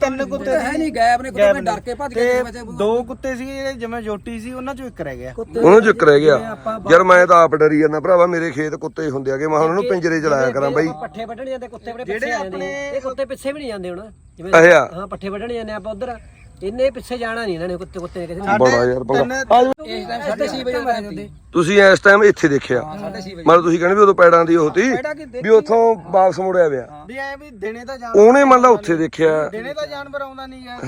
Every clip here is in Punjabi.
ਤਿੰਨ ਕੁੱਤੇ ਹੈ ਨਹੀਂ ਗਾਇਬ ਨੇ ਕੁੱਤੇ ਡਰ ਕੇ ਭੱਜ ਗਏ ਤੇ ਦੋ ਕੁੱਤੇ ਸੀ ਜਿਹੜੇ ਜਿਵੇਂ ਜੋਟੀ ਸੀ ਉਹਨਾਂ ਚੋਂ ਇੱਕ ਰਹਿ ਗਿਆ। ਉਹਨੂੰ ਚੱਕ ਰਹਿ ਗਿਆ। ਯਾਰ ਮੈਂ ਤਾਂ ਆਪ ਡਰੀ ਜਾਂਦਾ ਭਰਾਵਾ ਮੇਰੇ ਖੇਤ ਕੁੱਤੇ ਹੁੰਦੇ ਆਗੇ ਮੈਂ ਉਹਨਾਂ ਨੂੰ ਪਿੰਜਰੇ ਚ ਲਾਇਆ ਕਰਾਂ ਬਾਈ। ਪੱਠੇ ਵੱਢਣ ਜਾਂਦੇ ਕੁੱਤੇ ਬੜੇ ਪਿੱਛੇ ਆ ਜਾਂਦੇ। ਨੇ ਇਹ ਕੁੱਤੇ ਪਿੱਛੇ ਵੀ ਨਹੀਂ ਜਾਂਦੇ ਹੁਣ। ਜਿਵੇਂ ਹਾਂ ਪੱਠੇ ਵੱਢਣ ਜਾਂਦੇ ਆਪਾਂ ਉਧਰ। ਇੰਨੇ ਪਿੱਛੇ ਜਾਣਾ ਨਹੀਂ ਇਹਨਾਂ ਨੇ ਕੁੱਤੇ ਕੁੱਤੇ ਨੇ ਕਿਸੇ ਨੇ। ਬੜਾ ਯਾਰ ਪੰਗਾ ਆ ਜਾਓ। ਇਸ ਟਾਈਮ 6:30 ਵਜੇ ਆਏ ਹੁੰਦੇ ਤੁਸੀਂ? ਇਸ ਟਾਈਮ ਇੱਥੇ ਦੇਖਿਆ। 6:30 ਵਜੇ। ਮਤਲਬ ਤੁਸੀਂ ਕਹਿੰਦੇ ਵੀ ਉਦੋਂ ਪੈੜਾਂ ਦੀ ਹੋਤੀ ਵੀ ਉੱਥੋਂ ਵਾਪਸ ਮੁੜਿਆ ਪਿਆ। ਵੀ ਐ ਵੀ ਦਿਨੇ ਤਾਂ ਜਾਣ ਉਹਨੇ ਮੰਨ ਲਾ ਉੱਥੇ ਦੇਖਿਆ। ਦਿਨੇ ਤਾਂ ਜਾਨਵਰ ਆਉਂਦਾ ਨਹੀਂ ਹਾਂ।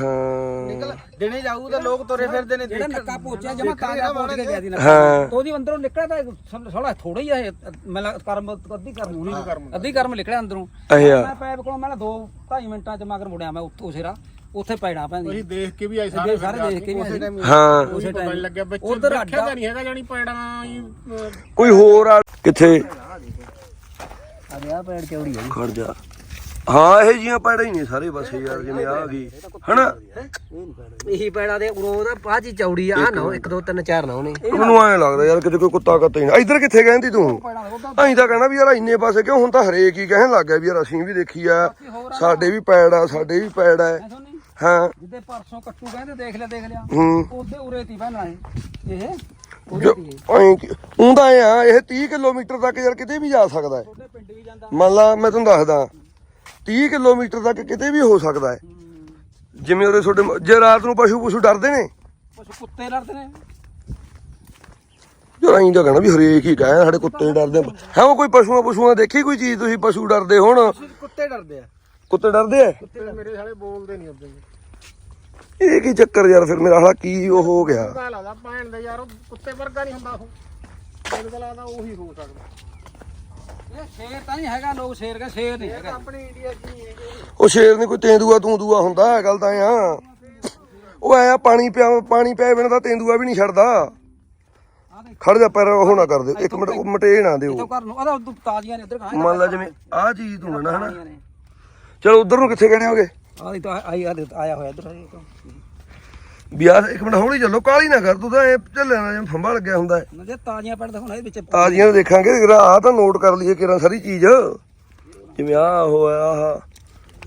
ਨਿਕਲ ਦਿਨੇ ਜਾਊ ਤਾਂ ਲੋਕ ਤੁਰੇ ਫਿਰਦੇ ਨੇ। ਜਿਹੜਾ ਨੱਕਾ ਪੋਚਿਆ ਜਮਾ ਤਾਜ਼ਾ ਪੋਚ ਕੇ ਗਿਆ ਦੀ ਨੱਕਾ ਹਾਂ। ਤੇ ਉਹਦੀ ਅੰਦਰੋਂ ਨਿਕਲਿਆ ਤਾਂ ਥੋੜਾ ਥੋੜਾ ਹੀ ਆ ਇਹ ਮੈਂ ਕਰਮ ਅੱਧੀ ਕਰਮ ਹੋਣੀ। ਅੱਧੀ ਕਰਮ। ਨਿਕਲਿਆ ਅੰਦਰੋਂ। ਮੈਂ ਪੈਪ ਕੋਲ ਮੈਂ 2 2.5 ਮਿੰਟਾਂ ਚ ਮਗਰ ਮੁੜਿਆ ਮੈਂ ਉੱਥੋਂ ਸਿਰਾ। ਉੱਥੇ ਪੈਣਾ ਪੈਂਦੀ ਅਸੀਂ ਦੇਖ ਕੇ ਵੀ ਆਏ ਸਾਰੇ ਸਾਰੇ ਦੇਖ ਕੇ ਵੀ ਆਏ। ਸੀ। ਹਾਂ। ਉਸੇ ਟਾਈਮ ਲੱਗਿਆ ਬੱਚੇ ਉਧਰ ਅੱਡਾ ਤਾਂ ਨਹੀਂ ਹੈਗਾ ਜਾਨੀ ਅਹ, ਕੋਈ ਹੋਰ ਆ ਕਿੱਥੇ? ਆ ਗਿਆ ਪੈੜ ਚੌੜੀ ਹੈ ਖੜ ਜਾ। ਹਾਂ ਇਹ ਜੀਆਂ ਪੈੜਾਂ ਹੀ ਨੇ ਸਾਰੇ ਪਾਸੇ ਯਾਰ ਜਿਵੇਂ ਆ ਗਈ। ਹਨਾ? ਇਹੀ ਪੈੜਾ ਦੇ ਉਰੋਂ ਦਾ ਪਾਜੀ ਚੌੜੀ ਆ। ਨਾ 1 2 3 4 ਨਾ ਉਹਨੇ ਮੈਨੂੰ ਐਂ ਲੱਗਦਾ ਯਾਰ ਕਿਤੇ ਕੋਈ ਕੁੱਤਾ ਕੱਤਾ ਹੀ ਨਾ ਇੱਧਰ ਕਿੱਥੇ ਕਹਿੰਦੀ ਤੂੰ? ਅਸੀਂ ਤਾਂ ਕਹਿਣਾ ਵੀ ਯਾਰ ਇੰਨੇ ਪਾਸੇ ਕਿਉਂ? ਹੁਣ ਤਾਂ ਹਰੇਕ ਹੀ ਕਹਿਣ ਲੱਗ ਗਿਆ ਵੀ ਯਾਰ ਅਸੀਂ ਵੀ ਦੇਖੀ ਆ। ਸਾਡੇ ਵੀ ਪੈੜ ਆ ਸਾਡੇ ਵੀ ਪੈੜ ਹਾਂ। ਜਿੱਦੇ ਪਰਸੋਂ ਕੱਟੂ ਕਹਿੰਦੇ ਦੇਖ ਲਿਆ ਦੇਖ ਲਿਆ। ਹੂੰ। ਉਹਦੇ ਉਰੇ ਤੀ ਪਹਿਲਾਂ ਇਹ ਇਹ। ਤਾਂ ਐਂ ਆ ਇਹ 30 ਕਿਲੋਮੀਟਰ ਤੱਕ ਯਾਰ ਕਿਤੇ ਵੀ ਜਾ ਸਕਦਾ ਹੈ। ਉਹਦੇ ਪਿੰਡ ਵੀ ਜਾਂਦਾ। ਮੰਨ ਲਾ ਮੈਂ ਤੁਹਾਨੂੰ ਦੱਸਦਾ। 30 ਕਿਲੋਮੀਟਰ ਤੱਕ ਕਿਤੇ ਵੀ ਹੋ ਸਕਦਾ ਹੈ। ਜਿਵੇਂ ਉਹਦੇ ਤੁਹਾਡੇ ਜੇ ਰਾਤ ਨੂੰ ਪਸ਼ੂ ਪਸ਼ੂ ਡਰਦੇ ਨੇ। ਪਸ਼ੂ ਕੁੱਤੇ ਲੜਦੇ ਨੇ। ਯਾਰ ਐਂ ਤਾਂ ਕਹਿਣਾ ਵੀ ਹਰੇਕ ਹੀ ਕਹੇ ਸਾਡੇ ਕੁੱਤੇ ਡਰਦੇ। ਹੈ ਉਹ ਕੋਈ ਪਸ਼ੂਆਂ ਪਸ਼ੂਆਂ ਦੇਖੀ ਕੋਈ ਚੀਜ਼ ਤੁਸੀਂ ਪਸ਼ੂ ਡਰਦੇ ਹੋਣ? ਕੁੱਤੇ ਡਰਦੇ ਆ। ਕੁੱਤੇ ਡਰਦੇ ਆ? ਮੇਰੇ ਸਾਲੇ ਬੋਲਦੇ ਨਹੀਂ ਉਦੋਂ ਇਹ ਕੀ ਚੱਕਰ ਯਾਰ ਫਿਰ ਮੇਰਾ ਹਾਲਾ ਕੀ ਉਹ ਹੋ ਗਿਆ? ਪਤਾ ਲੱਗਦਾ ਭੈਣ ਦੇ ਯਾਰ ਉਹ ਕੁੱਤੇ ਵਰਗਾ ਨਹੀਂ ਹੁੰਦਾ ਉਹ। ਮੈਨੂੰ ਤਾਂ ਲੱਗਦਾ ਉਹੀ ਹੋ ਸਕਦਾ। ਇਹ ਸ਼ੇਰ ਤਾਂ ਨਹੀਂ ਹੈਗਾ ਲੋਕ ਸ਼ੇਰ ਕਹਿੰਦੇ ਸ਼ੇਰ ਨਹੀਂ ਹੈਗਾ। ਆਪਣੇ ਇੰਡੀਆ 'ਚ ਨਹੀਂ ਹੈਗੇ। ਉਹ ਸ਼ੇਰ ਨਹੀਂ ਕੋਈ ਤੇਂਦੂਆ ਤੂੰਦੂਆ ਹੁੰਦਾ ਹੈ ਗੱਲ ਤਾਂ ਆ। ਉਹ ਆਇਆ ਪਾਣੀ ਪਿਆ ਪਾਣੀ ਪਿਆ ਬਿਨਾਂ ਤਾਂ ਤੇਂਦੂਆ ਵੀ ਨਹੀਂ ਛੱਡਦਾ। ਖੜ ਜਾ ਪਰ ਉਹ ਨਾ ਕਰ ਦਿਓ ਇੱਕ ਮਿੰਟ ਉਹ ਮਟੇ ਨਾ ਦਿਓ। ਤੋਂ ਘਰ ਨੂੰ ਉਹਦਾ ਉਦੋਂ ਤਾਜ਼ੀਆਂ ਨੇ ਉਧਰ ਕਹਾਂ ਮੰਨ ਲਾ ਜਿਵੇਂ ਆਹ ਚੀਜ਼ ਤੂੰ ਲੈਣਾ ਹਨਾ? ਚਲੋ ਉਧਰ ਨੂੰ ਕਿੱਥੇ ਗਏ ਹੋਗੇ? ਆਹ ਤਾਂ ਆਈ ਆ ਆਇਆ ਹੋਇਆ ਇਧਰ। ਵੀ ਆਹ ਇੱਕ ਮਿੰਟ ਹੌਲੀ ਚੱਲੋ ਕਾਲੀ ਨਾ ਕਰ ਤੂੰ ਤਾਂ ਇਹ ਝੱਲਿਆ ਜਿਵੇਂ ਫੰਬਾ ਲੱਗਿਆ ਹੁੰਦਾ ਹੈ। ਜੇ ਤਾਜ਼ੀਆਂ ਪਿੰਡ ਦਿਖਾਉਣਾ ਇਹਦੇ ਵਿੱਚ ਤਾਜ਼ੀਆਂ ਨੂੰ ਦੇਖਾਂਗੇ ਜਰਾ ਆਹ ਤਾਂ ਨੋਟ ਕਰ ਲਈਏ ਕਿਰਾਂ ਸਾਰੀ ਚੀਜ਼। ਜਿਵੇਂ ਆਹ ਹੋਇਆ ਆਹ।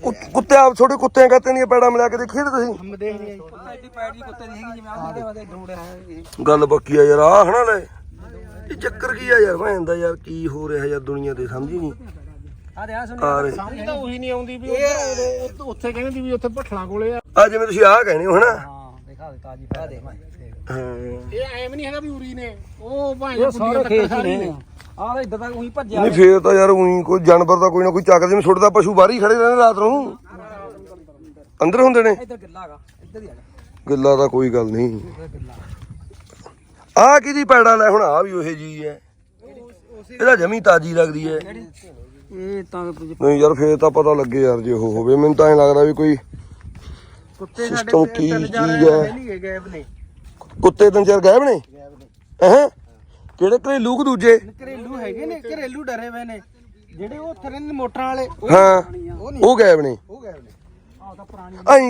ਕੁ- ਕੁੱਤੇ ਆਪ ਛੋਟੇ ਕੁੱਤਿਆਂ ਕਾਤੇ ਨਹੀਂ ਪੈੜਾ ਮਿਲਾ ਕੇ ਦੇਖੀਏ ਤੁਸੀਂ। ਹਮ ਦੇਖਦੇ ਆ ਐਡੀ ਪੈੜ ਦੀ ਕੁੱਤੇ ਦੀ ਹੈਗੀ ਜਿਵੇਂ ਆਹ ਦੇ ਵਾਦੇ ਡੋੜਿਆ ਹੈ ਇਹ। ਗੱਲ ਬੱਕੀ ਆ ਯਾਰ ਆਹ ਹਨਾ ਲੈ। ਇਹ ਚੱਕਰ ਕੀ ਆ ਯਾਰ ਭੈਣ ਦਾ ਯਾਰ ਕੀ ਹੋ ਰਿਹਾ ਯਾਰ ਦੁਨੀਆ ਤੇ ਸਮਝ ਹੀ ਨਹੀਂ। ਆ ਦੇ ਆ ਸੁਣ ਆ ਰਹੇ ਸਮਝ ਤਾਂ ਉਹੀ ਨਹੀਂ ਆਉਂਦੀ ਵੀ ਉੱਧਰ- ਉੱਧਰ- ਉੱਥੇ ਕਹਿੰਦੇ ਸੀ ਵੀ ਉੱਥੇ ਭੱਠਲਾਂ ਕੋਲੇ ਆ। ਆ ਜਿਵੇਂ ਤੁਸੀਂ ਆਹ ਕਹਿਣੇ ਹੋ ਹਨਾ? ਹਾਂ ਦਿਖਾ ਦੇ ਤਾਜੀ ਪਾ ਦੇ ਹਾਂ। ਇਹ ਐਵੇਂ ਨਹੀਂ ਹੈਗਾ ਵੀ ਉਰੀ ਨੇ। ਉਹ ਭਾਵੇਂ ਇਹ ਸਾਰੇ ਖੇਤ ਹੀ ਨੇ। ਆਹ ਤਾਂ ਇੱਧਰ ਤੱਕ ਉਹੀ ਭੱਜਿਆ ਨਹੀਂ ਫੇਰ ਤਾਂ ਯਾਰ ਉਹੀ ਕੋਈ ਜਾਨਵਰ ਦਾ ਕੋਈ ਨਾ ਕੋਈ ਚੱਕ ਜਿਵੇਂ ਛੋਟਦਾ ਪਸ਼ੂ ਬਾਹਰ ਹੀ ਖੜੇ ਰਹਿੰਦੇ ਰਾਤ ਨੂੰ। ਅੰਦਰ ਹੁੰਦੇ ਨੇ। ਇੱਧਰ ਗਿੱਲਾ ਹੈਗਾ ਇੱਧਰ ਹੀ ਹੈਗਾ। ਗੱਲਾਂ ਦਾ ਕੋਈ ਗੱਲ ਨਹੀਂ। ਆਹ ਕਿਹਦੀ ਪੈੜਾ ਲੈ ਹੁਣ ਆ ਵੀ ਉਹੇ ਜੀ ਹੈ। ਇਹਦਾ ਜਮੀ ਤਾਜੀ ਲੱਗਦੀ ਹੈ। ਇਹ ਤਾਂ ਨਹੀਂ ਯਾਰ ਫੇਰ ਤਾਂ ਪਤਾ ਲੱਗੇ ਯਾਰ ਜੇ ਉਹ ਹੋਵੇ। ਮੈਨੂੰ ਤਾਂ ਐ ਲੱਗਦਾ ਵੀ ਕੋਈ ਕੁੱਤੇ ਸਾਡੇ ਕੀ ਤਿੰਨ ਚਾਰ ਚੀਜ਼ ਆ? ਨਹੀਂ ਗਾਇਬ ਨੇ। ਕੁੱਤੇ ਤਿੰਨ ਚਾਰ ਗਾਇਬ ਨੇ? ਹੈ? ਕਿਹੜੇ ਘਰੇਲੂ ਕਿ ਦੂਜੇ ਘਰੇਲੂ ਹੈਗੇ ਨੇ ਘਰੇਲੂ ਡਰੇ ਹੋਏ ਨੇ। ਜਿਹੜੇ ਉਹ ਉੱਥੇ ਰਹਿੰਦੇ ਨੇ ਮੋਟਰਾਂ ਵਾਲੇ ਉਹ ਹਾਂ। ਉਹ ਨਹੀਂ ਉਹ ਗਾਇਬ ਨੇ। ਉਹ ਗਾਇਬ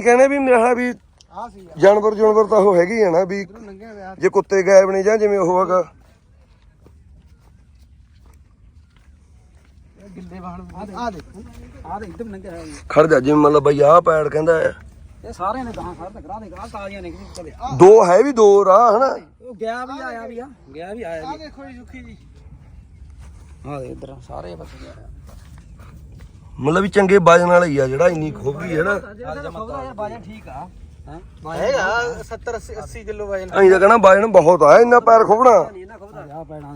ਕਹਿੰਦੇ ਵੀ ਮੇਰਾ ਵੀ ਆ ਸੀ ਜਾਨਵਰ ਜਾਨਵਰ ਤਾਂ ਉਹ ਹੈਗੇ ਹੀ ਆ ਨਾ ਵੀ ਜੇ ਕੁੱਤੇ ਗਾਇਬ ਨੇ ਜਾਂ ਜਿਵੇਂ ਉਹ ਹੈਗਾ। ਆ ਦੇ ਦੇ ਇੱਧਰ ਨੰਗੇ ਖੜ ਜਾ ਜਿਵੇਂ ਮਤਲਬ ਬਈ ਆਹ ਪੈੜ ਕਹਿੰਦਾ ਹੈ। ਇਹ ਸਾਰੇ ਨੇ ਗਾਂ ਸਾਰੇ ਗਰਾ ਦੇ ਗਾਂ ਤਾਜ਼ੀਆਂ ਨੇ ਕਿਤੇ ਚਲੇ। ਦੋ ਹੈ ਵੀ ਦੋ ਰਾਹ ਹਨਾ? ਉਹ ਗਿਆ ਵੀ ਆਇਆ ਵੀ ਆ ਗਿਆ ਵੀ ਆਇਆ ਆ ਦੇਖੋ ਜੀ ਸੁੱਖੀ ਜੀ। ਆਹ ਦੇ ਇੱਧਰ ਸਾਰੇ ਬਸ ਗਿਆ। ਮਤਲਬ ਵੀ ਚੰਗੇ ਵਜਨ ਵਾਲਾ ਹੀ ਆ ਜਿਹੜਾ ਇੰਨੀ ਖੋਬੀ ਹੈ ਨਾ। ਖਬਰ ਯਾਰ ਬਾਜਾ ਠੀਕ ਆ। ਹੈਗਾ 70 80 80 ਕਿਲੋ ਵਜਨ ਅਸੀਂ ਤਾਂ ਕਹਣਾ ਵਜਨ ਬਹੁਤ ਆ ਇੰਨਾ ਪੈਰ ਖੋਬਣਾ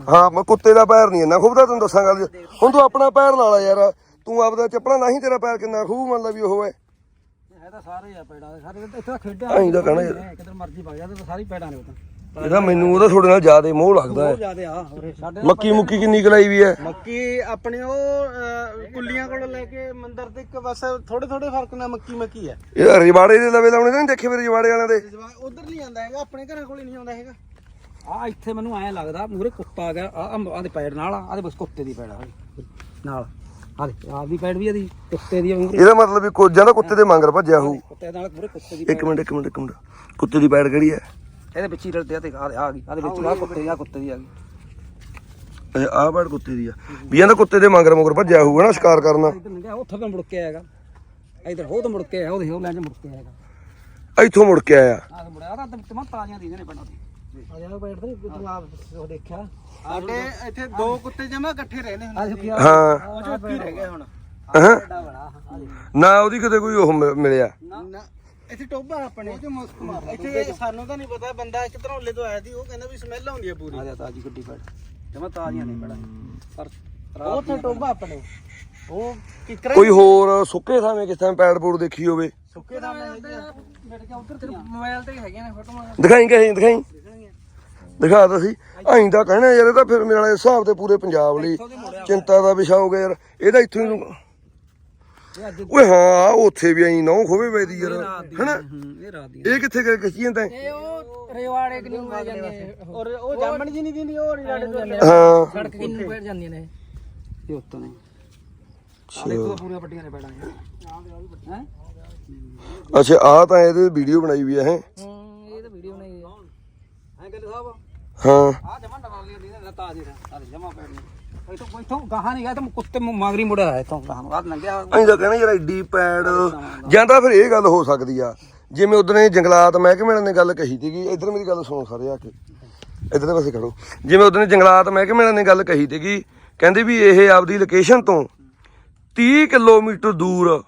ਹਾਂ ਮੈਂ ਕੁੱਤੇ ਦਾ ਪੈਰ ਨਹੀਂ ਇੰਨਾ ਖੋਬਦਾ ਤੈਨੂੰ ਦੱਸਾਂ ਗੱਲ। ਹੁਣ ਤੂੰ ਆਪਣਾ ਪੈਰ ਲਾ ਲਾ ਯਾਰ। ਤੂੰ ਆਪਦਾ ਚੱਪਲਾਂ ਨਹੀਂ ਤੇਰਾ ਪੈਰ ਕਿੰਨਾ ਖੂਬ ਮਤਲਬ ਵੀ ਉਹ ਹੈ। ਇਹ ਤਾਂ ਸਾਰੇ ਆ ਪੈੜਾ ਸਾਰੇ ਇੱਥੇ ਤਾਂ ਖੇਡਿਆ ਅਸੀਂ ਤਾਂ ਕਹਿਣਾ ਯਾਰ। ਕਿਧਰ ਮਰਜ਼ੀ ਵਗ ਜਾ ਤੇ ਸਾਰੀ ਪੈੜਾ ਨੇ ਉਹ ਤਾਂ। ਇਹਦਾ ਮੈਨੂੰ ਉਹਦਾ ਤੁਹਾਡੇ ਨਾਲ ਜ਼ਿਆਦਾ ਮੋਹ ਲੱਗਦਾ ਬਹੁਤ ਹੈ। ਜ਼ਿਆਦੇ ਆ ਹੋਰੇ ਸਾਡੇ ਮੱਕੀ ਮੁੱਕੀ ਕਿੰਨੀ ਕਲਾਈ ਵੀ ਹੈ? ਮੱਕੀ ਆਪਣੇ ਉਹ ਅਹ, ਕੁੱਲੀਆਂ ਕੋਲ ਲੈ ਕੇ ਮੰਦਰ ਤੱਕ ਬਸ ਥੋੜੇ ਥੋੜੇ ਫ਼ਰਕ ਨਾਲ ਮੱਕੀ ਮੱਕੀ ਹੈ। ਇਹ ਰਿਵਾੜੇ ਦੇ ਲਵੇ ਲਾਉਣੇ ਤਾਂ ਨਹੀਂ ਦੇਖੇ ਮੇਰੇ ਰਿਵਾੜੇ ਵਾਲਿਆਂ ਦੇ? ਉਧਰ ਨਹੀਂ ਆਉਂਦਾ ਹੈਗਾ ਆਪਣੇ ਘਰਾਂ ਕੋਲ ਹੀ ਨਹੀਂ ਆਉਂਦਾ ਹੈਗਾ। ਆ ਇੱਥੇ ਮੈਨੂੰ ਐਂ ਲੱਗਦਾ ਮੂਰੇ ਕੁੱਤਾ ਆ ਗਿਆ ਆ ਆ ਦੇ ਪੈੜ ਨਾਲ ਆ ਦੇ ਬਸ ਕੁੱਤੇ ਦੀ ਪੈੜ ਆ ਨਾਲ ਆ ਦੇ ਆ ਦੀ ਪੈੜ ਵੀ ਇਹਦੀ ਕੁੱਤੇ ਦੀ ਮੂਰੇ ਇਹਦਾ ਮਤਲਬ ਵੀ ਕੋਜਾਂ ਦਾ ਕੁੱਤੇ ਦੇ ਮੰਗਰ ਭੱਜਿਆ ਹੋਊ। ਕੁੱਤੇ ਨਾਲ ਮੂਰੇ ਕੁੱਤੇ ਦੀ ਇੱਕ ਮਿੰਟ ਇੱਕ ਮਿੰਟ ਇੱਕ ਮਿੰਟ। ਕੁੱਤੇ ਦੀ ਪੈੜ ਕਿਹੜੀ ਹੈ? ਇਹਦੇ ਵਿੱਚ ਹੀ ਰਲਦੇ ਆ ਤੇ ਆ ਆ ਗਈ ਆ ਦੇ ਵਿੱਚ ਆ ਕੁੱਤੇ ਆ ਕੁੱਤੇ ਦੀ ਆ ਗਈ। ਅੱਛਾ ਆਹ ਪੈੜ ਕੁੱਤੇ ਦੀ ਆ। ਵੀ ਇਹਦਾ ਕੁੱਤੇ ਦੇ ਮੰਗਰ ਮਗਰ ਭੱਜਿਆ ਹੋਊਗਾ ਨਾ ਸ਼ਿਕਾਰ ਕਰਨਾ। ਇੱਧਰ ਲੰਘਿਆ ਉੱਥੇ ਤਾਂ ਮੁੜ ਕੇ ਆਏਗਾ। ਇਧਰ ਉਹ ਤਾਂ ਮੁੜ ਕੇ ਆਇਆ ਉਹਦੇ ਉਹ ਲੈਣ ਚ ਮੁੜ ਕੇ ਆਏਗਾ। ਇੱਥੋਂ ਮੁੜ ਕੇ ਆਇਆ। ਆਹ ਮੁੜਿਆ ਉਹਦਾ ਤਮਾ ਤਾਜ਼ੀਆਂ ਦੀ ਨੇ ਪਿੰਡਾਂ ਦੀ। ਆ ਜਾ ਬੈਠ ਤੇ ਤੂੰ ਆਪ ਉਹ ਦੇਖਿਆ। ਸਾਡੇ ਇੱਥੇ ਦੋ ਕੁੱਤੇ ਜਮਾ ਇਕੱਠੇ ਰਹਿੰਦੇ ਹੁੰਦੇ ਹਾਂ। ਉਹ ਹੀ ਰਹਿ ਗਏ ਹੁਣ। ਹਾਂ ਬੜਾ ਬੜਾ ਆ ਦੇ ਨਾ ਉਹਦੀ ਕਿਤੇ ਕੋਈ ਉਹ ਮਿ- ਮਿਲਿਆ। ਨਾ। ਇੱਥੇ ਟੋਬਾ ਆਪਣੇ। ਇੱਥੇ ਸਾਨੂੰ ਤਾਂ ਨਹੀਂ ਪਤਾ ਬੰਦਾ ਇੱਕ ਧਰੌਲੇ ਤੋਂ ਆਇਆ ਸੀ ਉਹ ਕਹਿੰਦਾ ਵੀ ਸਮੈਲ ਆਉਂਦੀ ਆ ਪੂਰੀ। ਆ ਜਾ ਤਾਜੀ ਗੱਡੀ ਪੈੜ ਜਮਾ ਤਾਜ਼ੀਆਂ ਨੇ ਪੈੜਾ ਪਰ ਉਹ ਉੱਥੇ ਟੋਬਾ ਆਪਣੇ। ਉਹ ਕਿਕਰਾ ਕੋਈ ਹੋਰ ਸੁੱਕੇ ਥਾਵੇਂ ਕਿਸ ਥਾਂ ਪੈੜ ਪੂੜ ਦੇਖੀ ਹੋਵੇ? ਸੁੱਕੇ ਦਾ ਮੈਂ ਮਿਲ ਕੇ ਉਧਰ ਮੋਬਾਈਲ ਤੇ ਹੈਗੀਆਂ ਨੇ ਫੋਟੋਆਂ। ਦਿਖਾਈ ਕਹੀਂ ਦਿਖਾਈ? ਦਿਖਾ ਤਾ ਸੀ ਐਂ ਤਾਂ ਕਹਿਣਾ ਯਾਰ ਇਹ ਤਾਂ ਫਿਰ ਮੇਰੇ ਵਾਲੇ ਹਿਸਾਬ ਤੇ ਪੂਰੇ ਪੰਜਾਬ ਲਈ। ਚਿੰਤਾ ਦਾ ਵਿਸ਼ਾ ਹੋ ਗਿਆ ਯਾਰ। ਇਹਦਾ ਇੱਥੋਂ ਹੀ ਓਏ ਹਾਂ ਉੱਥੇ ਵੀ ਐਂ ਨੌ ਖੋਵੇ ਪੈਦੀ ਯਾਰ ਹਨਾ? ਇਹ ਰਾਤ ਦੀ ਇਹ ਕਿੱਥੇ ਗਏ ਖਿੱਚੀਆਂ ਤਾਂ ਇਹ ਉਹ ਰੇਵਾੜੇ ਕਿਨੂੰ ਮਿਲ ਜਾਂਦੇ ਔਰ ਉਹ ਜਾਮਣ ਜੀ ਨਹੀਂ ਦਿੰਦੀ ਉਹ ਰਿਲਾੜੇ ਤੋਂ ਹਾਂ। ਸੜਕ ਕਿਨੂੰ ਪੇੜ ਜਾਂਦੀਆਂ ਨੇ। ਇਹ ਉੱਤੋਂ ਨੇ ਆ ਦੇਖੋ ਪੂਰੀਆਂ ਪੱਟੀਆਂ ਨੇ ਪੈੜਾਂ ਹੈ? ਅੱਛਾ ਆ ਤਾਂ ਇਹਦੇ ਵੀਡੀਓ ਬਣਾਈ ਵੀ ਹੈ ਹੈਂ? ਹੂੰ ਇਹ ਤਾਂ ਵੀਡੀਓ ਬਣਾਈ ਹੈ ਐ ਗੱਲ ਸਾਹਿਬ? ਹਾਂ। ਆ ਜਮਾ ਡਬਲ ਲਈ ਨਹੀਂ ਨਾ ਤਾਜ਼ੀ ਦਾ ਆ ਜਮਾ ਪੈੜੀਆਂ। ਇਥੋਂ ਕੋਈ ਤੋਂ ਗਾਹਾਂ ਨਹੀਂ ਗਿਆ ਤਾਂ ਕੁੱਤੇ ਮਾਗਰੀ ਮੁੜਿਆ ਹੈ ਇਥੋਂ ਗਾਹਾਂ ਬਾਅਦ ਲੰਘਿਆ ਐਂ ਤਾਂ ਕਹਿਣਾ ਯਾਰ ਐਡੀ ਪੈੜ। ਜਾਂ ਤਾਂ ਫਿਰ ਇਹ ਗੱਲ ਹੋ ਸਕਦੀ ਆ, ਜਿਵੇਂ ਉਦੋਂ ਜੰਗਲਾਤ ਮਹਿਕਮੇ ਵਾਲਿਆਂ ਨੇ ਗੱਲ ਕਹੀ ਸੀਗੀ, ਇੱਧਰ ਮੇਰੀ ਗੱਲ ਸੁਣੋ ਸਾਰੇ ਆ ਕੇ। ਇੱਧਰਲੇ ਪਾਸੇ ਖੜੋ। ਜਿਵੇਂ ਉਦੋਂ ਜੰਗਲਾਤ ਮਹਿਕਮੇ ਵਾਲਿਆਂ ਨੇ ਗੱਲ ਕਹੀ ਸੀਗੀ, ਕਹਿੰਦੇ ਵੀ ਇਹ ਆਪਦੀ ਲੋਕੇਸ਼ਨ ਤੋਂ 30 ਕਿਲੋਮੀਟਰ ਦੂਰ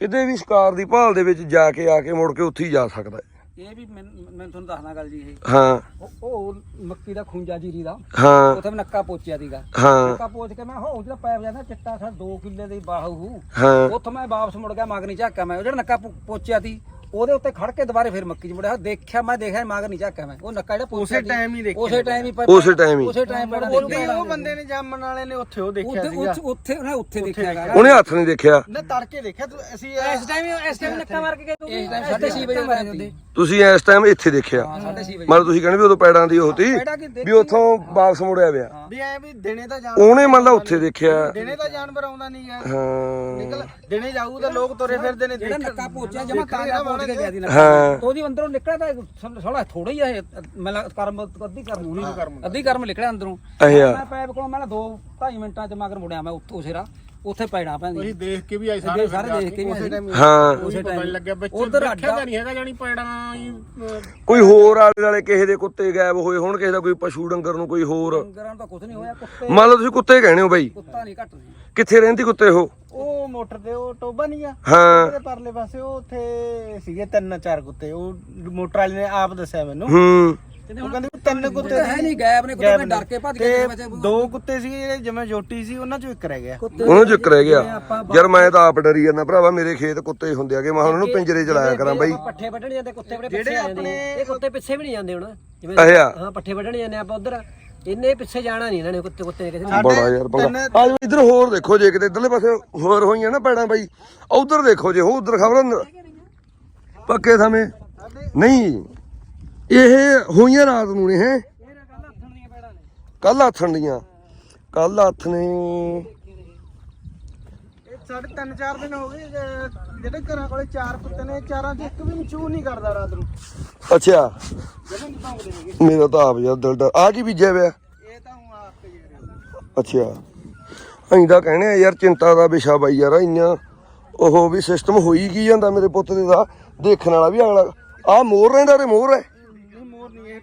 ਕਿਤੇ ਵੀ ਸ਼ਿਕਾਰ ਦੀ ਭਾਲ ਦੇ ਵਿੱਚ ਜਾ ਕੇ, ਆ ਕੇ ਮੁੜ ਕੇ ਉੱਥੇ ਹੀ ਜਾ ਸਕਦਾ ਹੈ। ਇਹ ਵੀ ਮੈਂ ਮੈਂ ਤੁਹਾਨੂੰ ਦੱਸਣਾ ਗੱਲ ਜੀ ਇਹ। ਹਾਂ। ਉਹ- ਉਹ ਮੱਕੀ ਦਾ ਖੁੰਜਾ ਜੀਰੀ ਦਾ। ਹਾਂ। ਉੱਥੇ ਮੈਂ ਨੱਕਾ ਪੋਚਿਆ ਸੀਗਾ। ਹਾਂ। ਨੱਕਾ ਪੋਚ ਕੇ ਮੈਂ ਹੋ ਜਿਹੜਾ ਪੈਪ ਜਾਂਦਾ ਚਿੱਟਾ ਸਾ 2 ਕਿੱਲੇ ਦੀ ਬਾਹੂ ਹਾਂ। ਉੱਥੋਂ ਮੈਂ ਵਾਪਸ ਮੁੜ ਗਿਆ ਮਗਰ ਨਹੀਂ ਝਾਕਿਆ ਮੈਂ। ਉਹ ਜਿਹੜਾ ਨੱਕਾ ਪੋ- ਪੋਚਿਆ ਸੀ ਉਹਦੇ ਉੱਤੇ ਖੜ ਕੇ ਦੁਬਾਰੇ ਫਿਰ ਮੱਕੀ 'ਚ ਮੁੜਿਆ। ਦੇਖਿਆ ਮੈਂ ਦੇਖਿਆ ਮਗਰ ਨਹੀਂ ਝਾਕਿਆ ਮੈਂ। ਉਹ ਨੱਕਾ ਜਿਹੜਾ ਪੋਚਿਆ ਉਸੇ time ਹੀ ਦੇਖਿਆ ਉਸੇ ਟਾਈਮ ਹੀ ਪ- ਉਸੇ time ਹੀ। ਉਸੇ ਟਾਈਮ ਪੈਣਾ ਨਹੀਂ ਉਹ ਬੰਦੇ ਨੇ ਜਾਮਣ ਵਾਲੇ ਨੇ ਉੱਥੇ ਉਹ ਦੇਖਿਆ ਉੱਥੇ ਸੀਗਾ। ਉੱਥੇ- ਉੱਥੇ ਉਹਨੇ ਉੱਥੇ ਦੇਖਿਆ ਹੈਗਾ। ਉਹਨੇ ਹੱਥ ਨਹੀਂ ਦੇਖਿਆ। ਨਾ ਤੜਕੇ ਦੇਖਿਆ ਤੂੰ ਅਸੀਂ ਇਸ ਟਾਈਮ ਇਸ ਟਾਈਮ ਨੱਕਾ ਮਾਰ ਕੇ ਗਏ ਤੂੰ ਇਸ ਟਾਈਮ 6:30 ਵਜੇ ਮਾਰੇ ਹੁੰਦੇ ਤੁਸੀਂ ਇਸ ਟਾਈਮ ਇੱਥੇ ਦੇਖਿਆ। ਹਾਂ 6:30 ਵਜੇ। ਮਤਲਬ ਤੁਸੀਂ ਕਹਿੰਦੇ ਵੀ ਉਦੋਂ ਪੈੜਾਂ ਦੀ ਉਹ ਤੀ ਪੈੜਾਂ ਕੀ ਵੀ ਉੱਥੋਂ ਵਾਪਸ ਮੁੜਿਆ ਪਿਆ। ਵੀ ਐ ਵੀ ਦਿਨੇ ਤਾਂ ਜਾਣ ਉਹਨੇ ਮੰਨ ਲਾ ਉੱਥੇ ਦੇਖਿਆ। ਦਿਨੇ ਤਾਂ ਜਾਨਵਰ ਆਉਂਦਾ ਨਹੀਂ ਗਾ ਹਾਂ। ਨਿਕਲ ਦਿਨੇ ਜਾਊ ਤਾਂ ਲੋਕ ਤੁਰੇ ਫਿਰਦੇ ਨੇ। ਜਿਹੜਾ ਦੇਖ ਨੱਕਾ ਪੋਚਿਆ ਜਮਾ ਤਾਜ਼ਾ ਪੋਚ ਕੇ ਗਿਆ ਦੀ ਨੱਕਾ। ਹਾਂ। ਉਹਦੀ ਅੰਦਰੋਂ ਨਿਕਲਿਆ ਤਾਂ ਥੋੜਾ ਥੋੜਾ ਹੀ ਇਹ ਮੈਂ ਕਰਮ ਅੱਧੀ ਕਰਮ ਅੱਧੀ ਕਰਮ ਨਿਕਲਿਆ ਅੰਦਰੋਂ। ਅਹਿਆ ਮੈਂ ਪੈਪ ਕੋਲ ਮੈਂ 2 2.5 ਮਿੰਟਾਂ ਚ ਮਗਰ ਮੁੜਿਆ ਮੈਂ ਉੱਥੋਂ ਉਸੇਰਾ ਉੱਥੇ ਪੈਣਾ ਪੈਂਦੀ ਅਸੀਂ ਦੇਖ ਕੇ ਵੀ ਆਏ ਸਾਰੇ ਸਾਰੇ ਦੇਖ ਕੇ ਵੀ ਅਸੀਂ ਹਾਂ। ਉਸੇ ਨਹੀਂ ਲੱਗਿਆ ਵਿੱਚ ਉਧਰ ਅੱਡਾ ਤਾਂ ਨਹੀਂ ਹੈਗਾ ਜਾਨੀ ਅਹ, ਕੋਈ ਹੋਰ ਆਲੇ ਵਾਲੇ ਕਿਸੇ ਦੇ ਕੁੱਤੇ ਗਾਇਬ ਹੋਏ ਹੋਣ ਕਿਸੇ ਦਾ ਕੋਈ ਪਸ਼ੂ ਡੰਗਰ ਨੂੰ ਕੋਈ ਹੋਰ? ਡੰਗਰਾਂ ਦਾ ਕੁਝ ਨਹੀਂ ਹੋਇਆ ਕੁੱਤੇ ਮੰਨ ਲਓ ਤੁਸੀਂ ਕੁੱਤੇ ਕਹਿਣੇ ਹੋ ਬਾਈ। ਕੁੱਤਾ ਨਹੀਂ ਘੱਟ ਸੀ। ਕਿੱਥੇ ਰਹਿੰਦੀ ਕੁੱਤੇ ਉਹ? ਉਹ ਮੋਟਰ ਤੇ ਉਹ ਟੋਬਾ ਨਹੀਂ ਆ। ਹਾਂ। ਉਹਦੇ ਪਰਲੇ ਪਾਸੇ ਉਹ ਉੱਥੇ ਸੀਗੇ ਤਿੰਨ ਚਾਰ ਕੁੱਤੇ। ਉਹ ਮੋਟਰ ਵਾਲੇ ਨੇ ਆਪ ਦੱਸਿਆ ਮੈਨੂੰ। ਹੂੰ। ਉਹ ਕਹਿੰਦੇ ਵੀ ਤਿੰਨ ਕੁੱਤੇ ਹੈ ਨਹੀਂ ਗਾਇਬ ਨੇ ਕੁੱਤੇ ਮੈਂ ਡਰ ਕੇ ਭੱਜ ਗਿਆ ਤੇ ਦੋ ਕੁੱਤੇ ਸੀਗੇ ਜਿਹੜੇ ਜਿਵੇਂ ਜੋਟੀ ਸੀ ਉਹਨਾਂ ਚੋਂ ਇੱਕ ਰਹਿ ਗਿਆ। ਉਹਨੂੰ ਜ਼ਿਕਰ ਰਹਿ ਗਿਆ। ਯਾਰ ਮੈਂ ਤਾਂ ਆਪ ਡਰੀ ਜਾਂਦਾ ਭਰਾਵਾ ਮੇਰੇ ਖੇਤ ਕੁੱਤੇ ਹੀ ਹੁੰਦੇ ਆਗੇ ਮੈਂ ਉਹਨਾਂ ਨੂੰ ਪਿੰਜਰੇ ਚ ਲਾਇਆ ਕਰਾਂ ਬਾਈ। ਪੱਠੇ ਵੱਢਣ ਜਾਂਦੇ ਕੁੱਤੇ ਬੜੇ ਪਿੱਛੇ ਆ ਜਾਂਦੇ। ਇਹ ਕੁੱਤੇ ਪਿੱਛੇ ਵੀ ਨਹੀਂ ਜਾਂਦੇ ਹੁਣ। ਜਿਵੇਂ ਹਾਂ ਪੱਠੇ ਵੱਢਣ ਜਾਂਦੇ ਆਪਾਂ ਉਧਰ। ਇੰਨੇ ਪਿੱਛੇ ਜਾਣਾ ਨਹੀਂ ਇਹਨਾਂ ਨੇ ਕੁੱਤੇ ਕੁੱਤੇ ਕਿਸੇ ਨੇ। ਬੜਾ ਯਾਰ ਪੰਗਾ ਆ ਜਾਓ ਇੱਧਰ ਹੋਰ ਦੇਖੋ ਜੇ ਕਿਤੇ ਇੱਧਰਲੇ ਪਾਸੇ ਹੋਰ ਹੋਈਆਂ ਨਾ ਪੈੜਾਂ ਬਾਈ। ਉਧਰ ਦੇਖੋ ਜੇ ਉਹ ਉਧਰ ਖਬਰ। ਪੱਕੇ ਸਮੇਂ ਨਹੀਂ। ਇਹ ਹੋਈਆਂ ਰਾਤ ਨੂੰ ਨੇ ਹੈ? ਕੱਲ ਆਥਣ ਦੀਆਂ। ਕੱਲ ਹੱਥ ਨੇ ਸਾਡੇ ਤਿੰਨ ਚਾਰ ਦਿਨ ਹੋ ਗਏ ਜਿਹੜੇ ਘਰਾਂ ਕੋਲੇ ਚਾਰ ਕੁੱਤੇ ਨੇ ਚਾਰਾਂ ਚ ਇੱਕ ਵੀ ਨੀ ਚੂੰ ਨਹੀਂ ਕਰਦਾ ਰਾਤ ਨੂੰ। ਅੱਛਾ। ਮੇਰਾ ਤਾਂ ਆਪ ਯਾਰ ਦਿਲ ਡਰ ਆ ਕੀ ਬੀਜਿਆ ਪਿਆ? ਇਹ ਤਾਂ ਹੁਣ ਆਪ ਯਾਰ ਅੱਛਾ। ਅਸੀਂ ਤਾਂ ਕਹਿੰਦੇ ਆ ਯਾਰ ਚਿੰਤਾ ਦਾ ਵਿਸ਼ਾ ਬਾਈ ਯਾਰ ਇੰਨਾ ਉਹ ਵੀ ਸਿਸਟਮ ਹੋਈ ਕੀ ਜਾਂਦਾ ਮੇਰੇ ਪੁੱਤ ਦੇ ਦਾ? ਦੇਖਣ ਵਾਲਾ ਵੀ ਅਗਲਾ ਆ ਮੋਰ ਰਹਿੰਦਾ ਤੇ ਮੋਰ ਹੈ।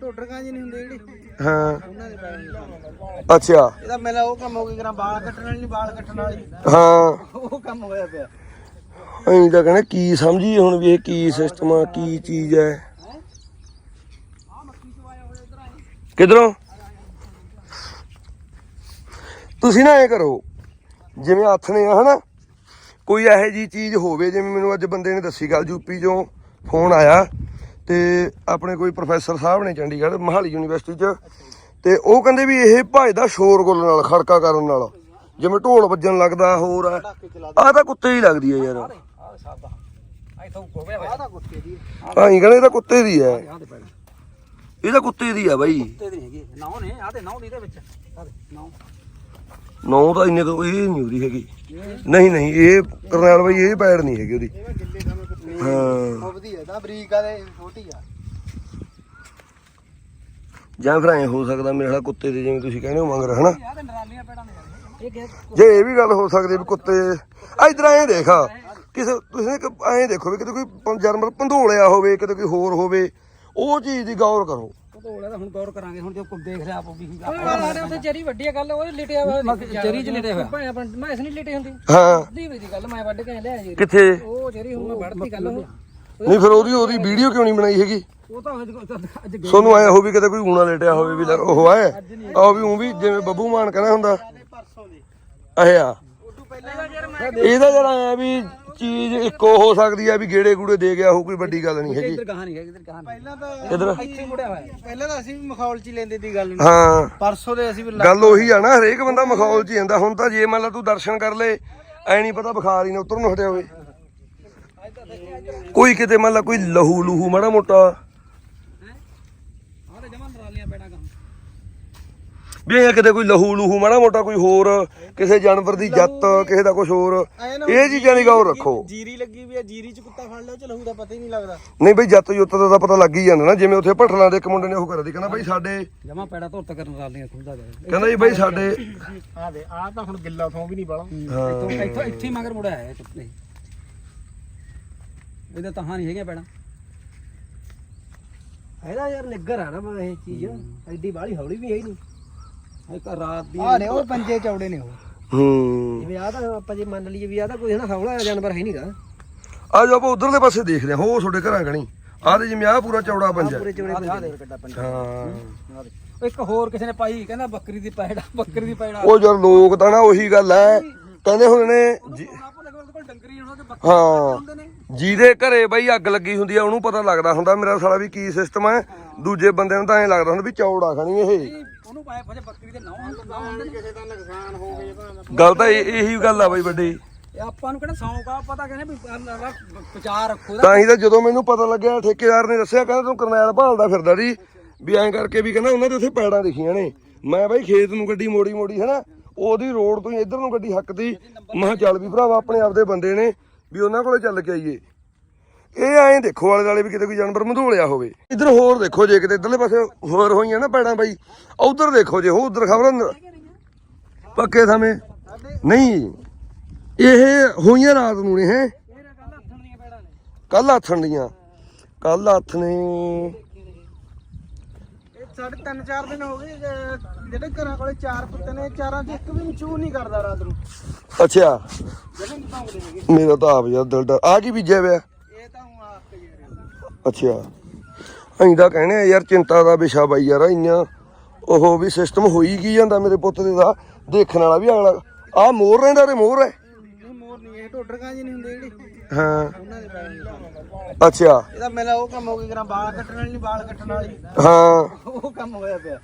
ਨਹੀਂ ਇਹ ਢੋਡਰਕਾਂ ਜੀ ਨਹੀਂ ਹੁੰਦੇ ਜਿਹੜੇ। ਹਾਂ। ਉਹਨਾਂ ਦੇ ਪੈਣ ਅੱਛਾ। ਇਹਦਾ ਮੇਲਾ ਉਹ ਕੰਮ ਹੋ ਗਿਆ ਕਰਾਂ ਬਾਲ ਕੱਟਣ ਵਾਲੀ ਨਹੀਂ ਬਾਲ ਕੱਟਣ ਵਾਲੀ। ਹਾਂ। ਉਹ ਕੰਮ ਹੋਇਆ ਪਿਆ। ਅਸੀਂ ਤਾਂ ਕਹਿੰਦੇ ਕੀ ਸਮਝੀਏ ਹੁਣ ਵੀ ਇਹ ਕੀ ਸਿਸਟਮ ਆ ਕੀ ਚੀਜ਼ ਹੈ ਕਿਧਰੋਂ? ਤੁਸੀਂ ਨਾ ਇਹ ਕਰੋ ਜਿਵੇਂ ਹੱਥ ਨੇ ਆ ਹਨਾ? ਕੋਈ ਇਹੋ ਜੀ ਚੀਜ਼ ਹੋਵੇ ਜਿਵੇਂ ਮੈਨੂੰ ਅੱਜ ਬੰਦੇ ਨੇ ਦੱਸੀ ਗੱਲ ਯੂਪੀ ਚੋਂ ਫੋਨ ਆਇਆ। ਤੇ ਆਪਣੇ ਕੋਈ ਪ੍ਰੋਫੈਸਰ ਸਾਹਿਬ ਨੇ ਚੰਡੀਗੜ੍ਹ ਮਹਾਲੀ ਯੂਨੀਵਰਸਿਟੀ 'ਚ, ਤੇ ਉਹ ਕਹਿੰਦੇ ਵੀ ਇਹ ਭਜਦਾ ਸ਼ੋਰਗੁਲ ਨਾਲ, ਖੜਕਾ ਕਰਨ ਨਾਲ, ਜਿਵੇਂ ਢੋਲ ਵੱਜਣ ਲੱਗਦਾ ਹੋਰ ਆ ਆਹ ਤਾਂ ਕੁੱਤੇ ਹੀ ਲੱਗਦੀ ਹੈ ਯਾਰ। ਹਾਂ ਹੀ ਕਹਿੰਦੇ ਇਹ ਤਾਂ ਕੁੱਤੇ ਦੀ ਹੈ। ਇਹ ਤਾਂ ਕੁੱਤੇ ਦੀ ਆ ਬਾਈ। ਕੁੱਤੇ ਦੀ ਹੈਗੀ ਨੌ ਨੇ ਆਹ ਤੇ ਨੌ ਦੀ ਦੇ ਵਿੱਚ ਨੌ ਨੌ ਤਾਂ ਇੰਨੇ ਤੋਂ ਇਹ ਨਹੀਂ ਉਹਦੀ ਹੈਗੀ। ਨਹੀਂ ਨਹੀਂ, ਇਹ ਕਰਨੈਲ ਬਾਈ, ਇਹ ਪੈੜ ਨਹੀਂ ਹੈਗੀ ਉਹਦੀ। ਹਾਂ। ਉਹਦੀ ਹੈ ਤਾਂ ਬਰੀਕ ਆ ਤੇ ਛੋਟੀ ਆ। ਜਾਂ ਫਿਰ ਐ ਹੋ ਸਕਦਾ ਮੇਰੇ ਨਾਲ ਕੁੱਤੇ ਦੇ ਜਿਵੇਂ ਤੁਸੀਂ ਕਹਿੰਦੇ ਹੋ ਮੰਗ ਹਨਾ? ਆਹ ਤੇ ਨਰਾਲੀਆਂ ਪੈੜਾਂ ਨੇ ਇਹ ਕਿ ਜੇ ਇਹ ਵੀ ਗੱਲ ਹੋ ਸਕਦੀ ਵੀ ਕੁੱਤੇ ਇਧਰ ਐ ਦੇਖ ਕਿਸੇ ਤੁਸੀਂ ਇੱਕ ਐਂ ਦੇਖੋ ਵੀ ਕਿਤੇ ਕੋਈ ਪ- ਜਾਨਵਰ ਭੰਡੋਲਿਆ ਹੋਵੇ ਕਿਤੇ ਕੋਈ ਹੋਰ ਹੋਵੇ ਉਹ ਚੀਜ਼ ਦੀ ਗੌਰ ਕਰੋ। ਢੋਲੇ ਦਾ ਹੁਣ ਗੌਰ ਕਰਾਂਗੇ ਹੁਣ ਜੋ ਕੋਈ ਦੇਖ ਰਿਹਾ ਆਪ ਵੀ ਸਾਡੇ ਉੱਥੇ ਚਰੀ ਵੱਡੀ ਆ ਗੱਲ ਉਹ ਲਿਟਿਆ ਹੋਇਆ ਚਰੀ ਚ ਲਿਟਿਆ ਹੋਇਆ। ਭਾਵੇਂ ਆਪਣ ਮੈਂ ਇਸ ਨਹੀਂ ਲਿਟੇ ਹੁੰਦੀ। ਹਾਂ। ਦੀ ਦੀ ਗੱਲ ਮੈਂ ਵੱਢ ਕੇ ਲਿਆ ਜੀ ਕਿੱਥੇ? ਉਹ ਚਰੀ ਹੁਣ ਮੈਂ ਵੱਢਤੀ ਗੱਲ ਉਹ। ਨਹੀਂ ਫਿਰ ਉਹਦੀ ਉਹਦੀ ਵੀਡੀਓ ਕਿਉਂ ਨਹੀਂ ਬਣਾਈ ਹੈਗੀ? ਉਹ ਤਾਂ ਅੱਜ ਗਏ ਸੋਨੂੰ ਆਇਆ ਹੋ ਵੀ ਕਿਤੇ ਕੋਈ ਊਣਾ ਲੇਟਿਆ ਹੋਵੇ ਵੀ ਲੈ ਉਹ ਆਏ ਆ ਵੀ ਉਹ ਵੀ ਜਿਵੇਂ ਬੱਬੂ ਮਾਨ ਕਹਿੰਦਾ ਹੁੰਦਾ। ਯਾਰ ਇਹਦਾ ਜਿਹੜਾ ਆਇਆ ਵੀ ਚੀਜ਼ ਇੱਕੋ ਹੋ ਸਕਦੀ ਆ ਵੀ ਗੇੜੇ ਗੂੜੇ ਦੇ ਗਿਆ ਹੋ ਕੋਈ ਵੱਡੀ ਗੱਲ ਨਹੀਂ ਹੈਗੀ। ਇੱਧਰ ਗਾਹਾਂ ਨਹੀਂ ਹੈ ਇੱਧਰ ਗਾਹਾਂ ਨਹੀਂ ਪਹਿਲਾਂ ਤਾਂ ਇਧਰ। ਇੱਥੇ ਮੁੜਿਆ ਹੋਇਆ ਪਹਿਲਾਂ ਤਾਂ ਅਸੀਂ ਵੀ ਮਖੌਲ ਚ ਹੀ ਲੈਂਦੇ ਦੀ ਗੱਲ ਨੂੰ ਹਾਂ। ਪਰਸੋਂ ਦੇ ਅਸੀਂ ਵੀ ਲੱਗ- ਗੱਲ ਉਹੀ ਆ ਨਾ ਹਰੇਕ ਬੰਦਾ ਮਖੌਲ 'ਚ ਹੀ ਜਾਂਦਾ। ਹੁਣ ਤਾਂ ਜੇ ਮੰਨ ਲਾ ਤੂੰ ਦਰਸ਼ਨ ਕਰ ਲੇ ਐ ਨਹੀਂ ਪਤਾ ਬੁਖਾਰ ਹੀ ਨਾ ਉਤਰ ਨੂੰ ਹਟਿਆ ਹੋਵੇ। ਕੋਈ ਕਿਤੇ ਮੰਨ ਲਾ ਕੋਈ ਲਹੂ ਲੂਹੂ ਮਾੜਾ ਮੋਟਾ ਆਹ ਤੇ ਜਮਾਂ ਨਰਾਲੀਆਂ ਪੈਣਾ ਕੰਮ ਵੀ ਐਂ ਕਿਤੇ ਕੋਈ ਲਹੂ ਲੂਹੂ ਮਾੜਾ ਮੋਟਾ ਕੋਈ ਹੋਰ ਕਿਸੇ ਜਾਨਵਰ ਦੀ ਜੱਤ ਕਿਸੇ ਦਾ ਕੁਝ ਹੋਰ ਇਹ ਚੀਜ਼ਾਂ ਦੀ ਗੌਰ ਰੱਖੋ। ਜੀਰੀ ਲੱਗੀ ਵੀ ਆ ਜੀਰੀ ਚ ਕੁੱਤਾ ਫੜ ਲਿਆ ਚਲੂ ਦਾ ਪਤਾ ਹੀ ਨਹੀਂ ਲੱਗਦਾ। ਨਹੀਂ ਬਈ ਜੱਤ ਜੁੱਤ ਦਾ ਤਾਂ ਪਤਾ ਲੱਗ ਹੀ ਜਾਂਦਾ ਨਾ ਜਿਵੇਂ ਉੱਥੇ ਭੱਠਲਾਂ ਦੇ ਇੱਕ ਮੁੰਡੇ ਨੇ ਉਹ ਕਰਿਆ ਸੀ ਕਹਿੰਦਾ ਬਈ ਸਾਡੇ ਜਮਾਂ ਪੈੜਾ ਧੁਰਤ ਕਰਨ ਖੁੱਲਦਾ ਜਾਏ ਕਹਿੰਦਾ ਜੀ ਬਈ ਸਾਡੇ ਆ ਦੇ ਆ ਤਾਂ ਹੁਣ ਗਿੱਲਾ ਥੋਂ ਵੀ ਨਹੀਂ ਬਾਲਾ ਇੱਥੋਂ ਇੱਥੋਂ ਮਗਰ ਮੁੜਿਆ ਹੈ ਚੁੱਪੇ ਇਹਦਾ ਤਾਂ ਨਹੀਂ ਹੈਗੀਆਂ ਪੈੜਾ। ਇਹਦਾ ਯਾਰ ਨਿੱਗਰ ਆ ਨਾ ਇਹ ਚੀਜ਼। ਐਡੀ ਬਾਹਲੀ ਹੌਲੀ ਵੀ ਹੀ ਨਹੀਂ। ਇੱਕ ਰਾਤ ਦੀ ਆ ਨੇ ਉਹ ਪੰਜੇ ਚੌੜੇ ਨੇ ਉਹ। ਹੂੰ। ਜਿਵੇਂ ਆ ਤਾਂ ਆਪਾਂ ਜੇ ਮੰਨ ਲਈਏ ਵੀ ਆ ਤਾਂ ਕੋਈ ਹਨਾ ਹੌਲਾ ਜਾਨਵਰ ਹੈ ਨਹੀਂਗਾ। ਆ ਜਾਓ ਆਪਾਂ ਉਧਰਲੇ ਪਾਸੇ ਦੇਖਦੇ ਹਾਂ ਹੋ ਤੁਹਾਡੇ ਘਰਾਂ ਕਣੀ। ਆਹ ਤੇ ਜਿਵੇਂ ਆਹ ਪੂਰਾ ਚੌੜਾ ਪੰਜਾ ਪੂਰੇ ਚੌੜੇ ਆਹ ਦੇ ਕਿੱਡਾ ਪੰਡਾ ਹਾਂ। ਇੱਕ ਹੋਰ ਕਿਸੇ ਨੇ ਪਾਈ ਕਹਿੰਦਾ ਬੱਕਰੀ ਦੀ ਪੈੜਾ ਬੱਕਰੀ ਦੀ ਪੈੜਾ ਉਹ ਯਾਰ ਲੋਕ ਤਾਂ ਨਾ ਉਹੀ ਗੱਲ ਐ। ਕਹਿੰਦੇ ਹੁਣ ਨੇ ਜੀ- ਆਪਾਂ ਦੇ ਕੋਲ ਡੰਗਰੀ ਉਹਨਾਂ ਦੇ ਹਾਂ। ਜਿਹਦੇ ਘਰੇ ਬਈ ਅੱਗ ਲੱਗੀ ਹੁੰਦੀ ਆ ਉਹਨੂੰ ਪਤਾ ਲੱਗਦਾ ਹੁੰਦਾ ਮੇਰਾ ਸਾਲਾ ਵੀ ਕੀ ਸਿਸਟਮ ਐ ਦੂਜੇ ਬੰਦੇ ਨੂੰ ਤਾਂ ਐਂ ਲੱਗਦਾ ਹੁੰਦਾ ਵੀ ਚੌੜਾ ਖਣੀ ਇਹ। ਉਹਨੂੰ ਪਾਇਆ ਫਜੇ ਬੱਕਰੀ ਦੇ ਨੌਂ ਹੁੰਦੇ ਨੇ ਕਿਸੇ ਦਾ ਨੁਕਸਾਨ ਹੋ ਗਏ ਭਾਵੇਂ ਗੱਲ ਤਾਂ ਇਹ- ਇਹੀ ਗੱਲ ਆ ਬਈ ਵੱਡੀ। ਇਹ ਆਪਾਂ ਨੂੰ ਕਿਹੜਾ ਸੌਂਕ ਆ ਪਤਾ ਕਹਿੰਦੇ ਵੀ ਵਿਚਾਰ ਰੱਖੋ ਤਾਂ ਹੀ ਤਾਂ ਜਦੋਂ ਮੈਨੂੰ ਪਤਾ ਲੱਗਿਆ ਠੇਕੇਦਾਰ ਨੇ ਦੱਸਿਆ ਕਹਿੰਦਾ ਤੂੰ ਕਰਨੈਲ ਭਾਲਦਾ ਫਿਰਦਾ ਜੀ ਵੀ ਐਂ ਕਰਕੇ ਵੀ ਕਹਿੰਦਾ ਉਹਨਾਂ ਦੇ ਉੱਥੇ ਪੈੜਾਂ ਦਿਖੀਆਂ ਨੇ। ਮੈਂ ਬਈ ਖੇਤ ਨੂੰ ਗੱਡੀ ਮੋੜੀ ਮੋੜੀ ਹਨਾ ਉਹਦੀ ਰੋਡ ਤੋਂ ਹੀ ਇੱਧਰ ਨੂੰ ਗੱਡੀ ਹੱਕਦੀ। ਮੈਂ ਕਿਹਾ ਚੱਲ ਵੀ ਭਰਾਵਾ ਆਪਣੇ ਆਪਦੇ ਬੰਦੇ ਨੇ ਵੀ ਉਹਨਾਂ ਕੋਲੇ ਚੱਲ ਕੇ ਆਈਏ। ਇਹ ਐਂ ਦੇਖੋ ਵਾਲੇ ਵਾਲੇ ਵੀ ਕਿਤੇ ਕੋਈ ਜਾਨਵਰ ਮਧੋਲਿਆ ਹੋਵੇ। ਇੱਧਰ ਹੋਰ ਦੇਖੋ ਜੇ ਕਿਤੇ ਇੱਧਰਲੇ ਪਾਸੇ ਹੋਰ ਹੋਈਆਂ ਨਾ ਪੈੜਾਂ ਬਾਈ ਉਧਰ ਦੇਖੋ ਜੇ ਉਹ ਉਧਰ ਖਬਰ ਪੱਕੇ ਸਮੇਂ ਨਹੀਂ ਇਹ ਹੋਈਆਂ ਰਾਤ ਨੂੰ ਨੇ ਹੈ? ਕੱਲ ਆਥਣ ਦੀਆਂ। ਕੱਲ ਹੱਥ ਨੇ। ਇਹ ਸਾਡੇ ਤਿੰਨ ਚਾਰ ਦਿਨ ਹੋ ਗਏ ਜਿਹੜੇ ਘਰਾਂ ਕੋਲੇ ਚਾਰ ਕੁੱਤੇ ਨੇ ਚਾਰਾਂ ਚ ਇੱਕ ਵੀ ਮਚੂ ਨਹੀਂ ਕਰਦਾ ਰਾਤ ਨੂੰ। ਅੱਛਾ। ਮੇਰਾ ਤਾਂ ਆਪ ਯਾਰ ਦਿਲ ਦਾ ਆ ਕੀ ਬੀਜਿਆ ਪਿਆ ਇਹ ਤਾਂ ਹੁਣ ਆਪ ਕਹੀ ਰਿਹਾ ਅੱਛਾ। ਅਸੀਂ ਤਾਂ ਕਹਿੰਦੇ ਆ ਯਾਰ ਚਿੰਤਾ ਦਾ ਵਿਸ਼ਾ ਬਾਈ ਯਾਰ ਇੰਨਾ ਉਹ ਵੀ ਸਿਸਟਮ ਹੋਈ ਕੀ ਜਾਂਦਾ ਮੇਰੇ ਪੁੱਤ ਦੇ ਦਾ ਦੇਖਣ ਵਾਲਾ ਵੀ ਅਗਲਾ। ਆ ਮੋਰ ਰਹਿੰਦਾ ਤੇ ਮੋਰ ਹੈ। ਨਹੀਂ ਮੋਰ ਨਹੀਂ ਇਹ ਢੋਡਰਕਾਂ ਜੀ ਨਹੀਂ ਹੁੰਦੇ ਜਿਹੜੀ। ਹਾਂ। ਉਹਨਾਂ ਦੇ ਪੈਣ ਅੱਛਾ। ਇਹਦਾ ਮੇਲਾ ਉਹ ਕੰਮ ਹੋ ਗਿਆ ਕਰਾਂ ਬਾਲ ਕੱਟਣ ਵਾਲੀ ਨਹੀਂ ਬਾਲ ਕੱਟਣ ਵਾਲੀ। ਹਾਂ। ਉਹ ਕੰਮ ਹੋਇਆ ਪਿਆ।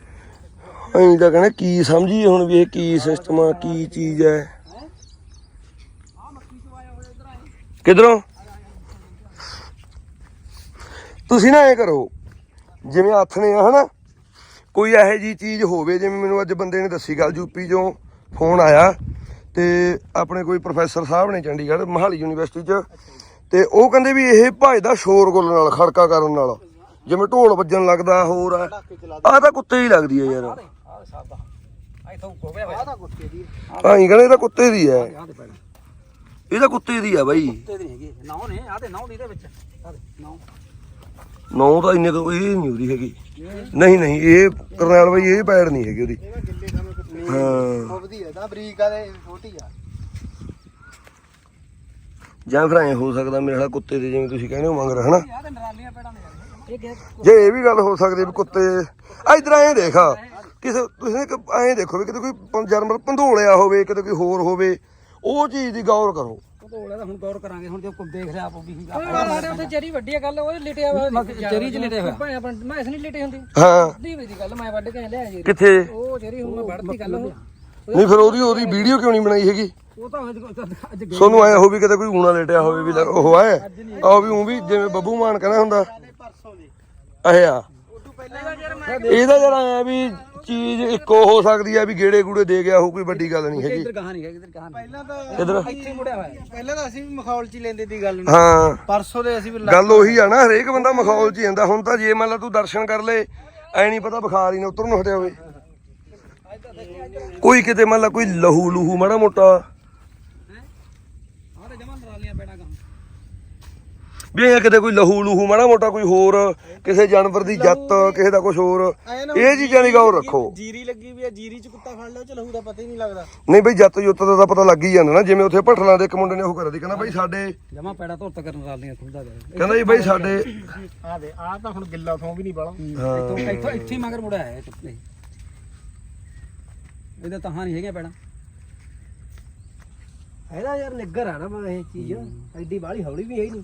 ਅਸੀਂ ਤਾਂ ਕਹਿੰਦੇ ਕੀ ਸਮਝੀਏ ਹੁਣ ਵੀ ਇਹ ਕੀ ਸਿਸਟਮ ਆ ਕੀ ਚੀਜ਼ ਹੈ? ਕਿਧਰੋਂ? ਤੁਸੀਂ ਨਾ ਐ ਕਰੋ, ਜਿਵੇਂ ਹੱਥ ਨੇ ਆ, ਹਨਾ? ਕੋਈ ਇਹੋ ਜੀ ਚੀਜ਼ ਹੋਵੇ, ਜਿਵੇਂ ਮੈਨੂੰ ਅੱਜ ਬੰਦੇ ਨੇ ਦੱਸੀ ਗੱਲ ਯੂਪੀ ਚੋਂ ਫੋਨ ਆਇਆ, ਤੇ ਆਪਣੇ ਕੋਈ ਪ੍ਰੋਫੈਸਰ ਸਾਹਿਬ ਨੇ ਚੰਡੀਗੜ੍ਹ, ਮਹਾਲੀ ਯੂਨੀਵਰਸਿਟੀ 'ਚ, ਤੇ ਉਹ ਕਹਿੰਦੇ ਵੀ ਇਹ ਭਜਦਾ ਸ਼ੋਰਗੁਲ ਨਾਲ, ਖੜਕਾ ਕਰਨ ਨਾਲ, ਜਿਵੇਂ ਢੋਲ ਵੱਜਣ ਲੱਗਦਾ, ਹੋਰ ਆ ਆਹ ਤਾਂ ਕੁੱਤੇ ਹੀ ਲੱਗਦੀ ਹੈ ਯਾਰ। ਆਹ ਕਹਿੰਦੇ ਇਹ ਤਾਂ ਕੁੱਤੇ ਦੀ ਹੈ ਇਹ ਤਾਂ ਕੁੱਤੇ ਦੀ ਆ ਬਾਈ। ਤੇ ਨਹੀਂ ਹੈਗੀ, ਨੌ ਨੇ, ਆਹ ਤੇ ਨੌ ਦੀ ਦੇ ਵਿੱਚ। ਆਹ ਨੌ ਤਾਂ ਇੰਨੇ ਤੋਂ ਇਹ ਨਹੀਂ ਉਹਦੀ ਹੈਗੀ। ਨਹੀਂ ਨਹੀਂ ਇਹ ਕਰਨੈਲ ਬਾਈ ਇਹ ਪੈੜ ਨਹੀਂ ਹੈਗੀ ਉਹਦੀ। ਗਿੱਲੇ ਸਮੇਂ ਕੁੱਤੇ ਹਾਂ। ਮੁੱਬਦੀ ਹੈ ਤਾਂ ਬਰੀਕ ਆ ਤੇ ਛੋਟੀ ਆ। ਜਾਂ ਫਿਰ ਐ ਹੋ ਸਕਦਾ ਮੇਰੇ ਨਾਲ ਕੁੱਤੇ ਦੇ ਜਿਵੇਂ ਤੁਸੀਂ ਕਹਿੰਦੇ ਹੋ ਮੰਗ ਰਹੇ ਹਨਾ ਜੇ ਇਹ ਵੀ ਗੱਲ ਹੋ ਸਕਦੀ ਵੀ ਕੁੱਤੇ ਇਧਰ ਐਂ ਦੇਖ ਕਿਸੇ ਤੁਸੀਂ ਇੱਕ ਐਂ ਦੇਖੋ ਵੀ ਕਿਤੇ ਕੋਈ ਜਾਨਵਰ ਭੰਡੋਲਿਆ ਹੋਵੇ ਕਿਤੇ ਕੋਈ ਹੋਰ ਹੋਵੇ ਉਹ ਚੀਜ਼ ਦੀ ਗੌਰ ਕਰੋ। ਢੋਲੇ ਦਾ ਹੁਣ ਗੌਰ ਕਰਾਂਗੇ ਹੁਣ ਜੋ ਕੋਈ ਦੇਖ ਰਿਹਾ ਆਪ ਵੀ ਸਾਡੇ ਉੱਥੇ ਚਰੀ ਵੱਡੀ ਆ ਗੱਲ ਉਹ ਲਿਟਿਆ ਹੋਇਆ ਚਰੀ ਚ ਲਿਟਿਆ ਹੋਇਆ। ਭਾਵੇਂ ਆਪਣ ਮੈਂ ਇਸ ਨਹੀਂ ਲਿਟੇ ਹੁੰਦੀ। ਹਾਂ। ਦੀ ਦੀ ਗੱਲ ਮੈਂ ਵੱਢ ਕੇ ਲਿਆ ਜੀ ਕਿੱਥੇ? ਉਹ ਚਰੀ ਹੁਣ ਮੈਂ ਵੱਢਤੀ ਗੱਲ ਉਹ। ਨਹੀਂ ਫਿਰ ਉਹਦੀ ਉਹਦੀ ਵੀਡੀਓ ਕਿਉਂ ਨਹੀਂ ਬਣਾਈ ਹੈਗੀ? ਉਹ ਤਾਂ ਅੱਜ ਗਏ ਸੋਨੂੰ ਆਇਆ ਹੋ ਵੀ ਕਿਤੇ ਕੋਈ ਊਣਾ ਲੇਟਿਆ ਹੋਵੇ ਵੀ ਲੈ ਉਹ ਆਏ। ਆ ਵੀ ਉਹ ਵੀ ਜਿਵੇਂ ਬੱਬੂ ਮਾਨ ਕਹਿੰਦਾ ਹੁੰਦਾ। ਯਾਰ ਇਹਦਾ ਜਿਹੜਾ ਆਇਆ ਵੀ ਚੀਜ਼ ਇੱਕੋ ਹੋ ਸਕਦੀ ਆ ਵੀ ਗੇੜੇ ਗੂੜੇ ਦੇ ਗਿਆ ਹੋ ਕੋਈ ਵੱਡੀ ਗੱਲ ਨਹੀਂ ਹੈਗੀ। ਇੱਧਰ ਨਹੀਂ ਹੈ ਇੱਧਰ ਨਹੀਂ ਪਹਿਲਾਂ ਤਾਂ ਇਧਰ। ਇੱਥੇ ਮੁੜਿਆ ਹੋਇਆ ਪਹਿਲਾਂ ਤਾਂ ਅਸੀਂ ਵੀ ਮਖੌਲ ਚ ਹੀ ਲੈਂਦੇ ਦੀ ਗੱਲ ਨੂੰ। ਹਾਂ। ਪਰਸੋਂ ਦੇ ਅਸੀਂ ਵੀ ਲੱਗ- ਗੱਲ ਉਹੀ ਆ ਨਾ ਹਰੇਕ ਬੰਦਾ ਮਖੌਲ 'ਚ ਹੀ ਜਾਂਦਾ। ਹੁਣ ਤਾਂ ਜੇ ਮੰਨ ਲਾ ਤੂੰ ਦਰਸ਼ਨ ਕਰ ਲੇ ਐ ਨਹੀਂ ਪਤਾ ਬੁਖਾਰ ਹੀ ਨਾ ਉਤਰ ਨੂੰ ਹਟਿਆ ਹੋਵੇ। ਕੋਈ ਕਿਤੇ ਮੰਨ ਲਾ ਕੋਈ ਲਹੂ ਲੂਹੂ ਮਾੜਾ ਮੋਟਾ ਆਹ ਤੇ ਜਮਾਂ ਨਰਾਲੀਆਂ ਪੈਣਾ ਕੰਮ ਵੀ ਇਹ ਕਿਤੇ ਕੋਈ ਲਹੂ ਲੂਹੂ ਮਾੜਾ ਮੋਟਾ ਕੋਈ ਹੋਰ ਕਿਸੇ ਜਾਨਵਰ ਦੀ ਜੱਤ ਕਿਸੇ ਦਾ ਕੁਝ ਹੋਰ ਇਹ ਚੀਜ਼ਾਂ ਦੀ ਗੌਰ ਰੱਖੋ। ਜੀਰੀ ਲੱਗੀ ਵੀ ਆ ਜੀਰੀ ਚ ਕੁੱਤਾ ਫੜ ਲਿਆ ਚ ਲਹੂ ਦਾ ਪਤਾ ਹੀ ਨਹੀਂ ਲੱਗਦਾ। ਨਹੀਂ ਬਈ ਜੱਤ ਜੁੱਤ ਦਾ ਤਾਂ ਪਤਾ ਲੱਗ ਹੀ ਜਾਂਦਾ ਨਾ ਜਿਵੇਂ ਉੱਥੇ ਭੱਠਲਾਂ ਦੇ ਇੱਕ ਮੁੰਡੇ ਨੇ ਉਹ ਕਰਿਆ ਸੀ ਕਹਿੰਦਾ ਬਈ ਸਾਡੇ ਜਮਾ ਪੈੜਾ ਧੁਰਤ ਕਰਨ ਵਾਲੀਆਂ ਖੁੱਲਦਾ ਗਿਆ ਕਹਿੰਦਾ ਜੀ ਬਈ ਸਾਡੇ ਆ ਦੇ ਆ ਤਾਂ ਹੁਣ ਗਿੱਲਾ ਥੋਂ ਵੀ ਨਹੀਂ ਬਾਲਾ। ਇੱਥੋਂ ਇੱਥੋਂ ਇੱਥੇ ਹੀ ਮਗਰ ਮੁੜਿਆ ਹੈ ਕੁੱਤੇ ਇਹਦਾ ਤਾਂ ਨਹੀਂ ਹੈਗਾ ਪੈੜਾ। ਇਹਦਾ ਯਾਰ ਨਿੱਗਰ ਆ ਨਾ ਮੈਂ ਇਹ ਚੀਜ਼। ਐਡੀ ਬਾਹਲੀ ਹੌਲੀ ਵੀ ਹੈ ਹੀ ਨਹੀਂ।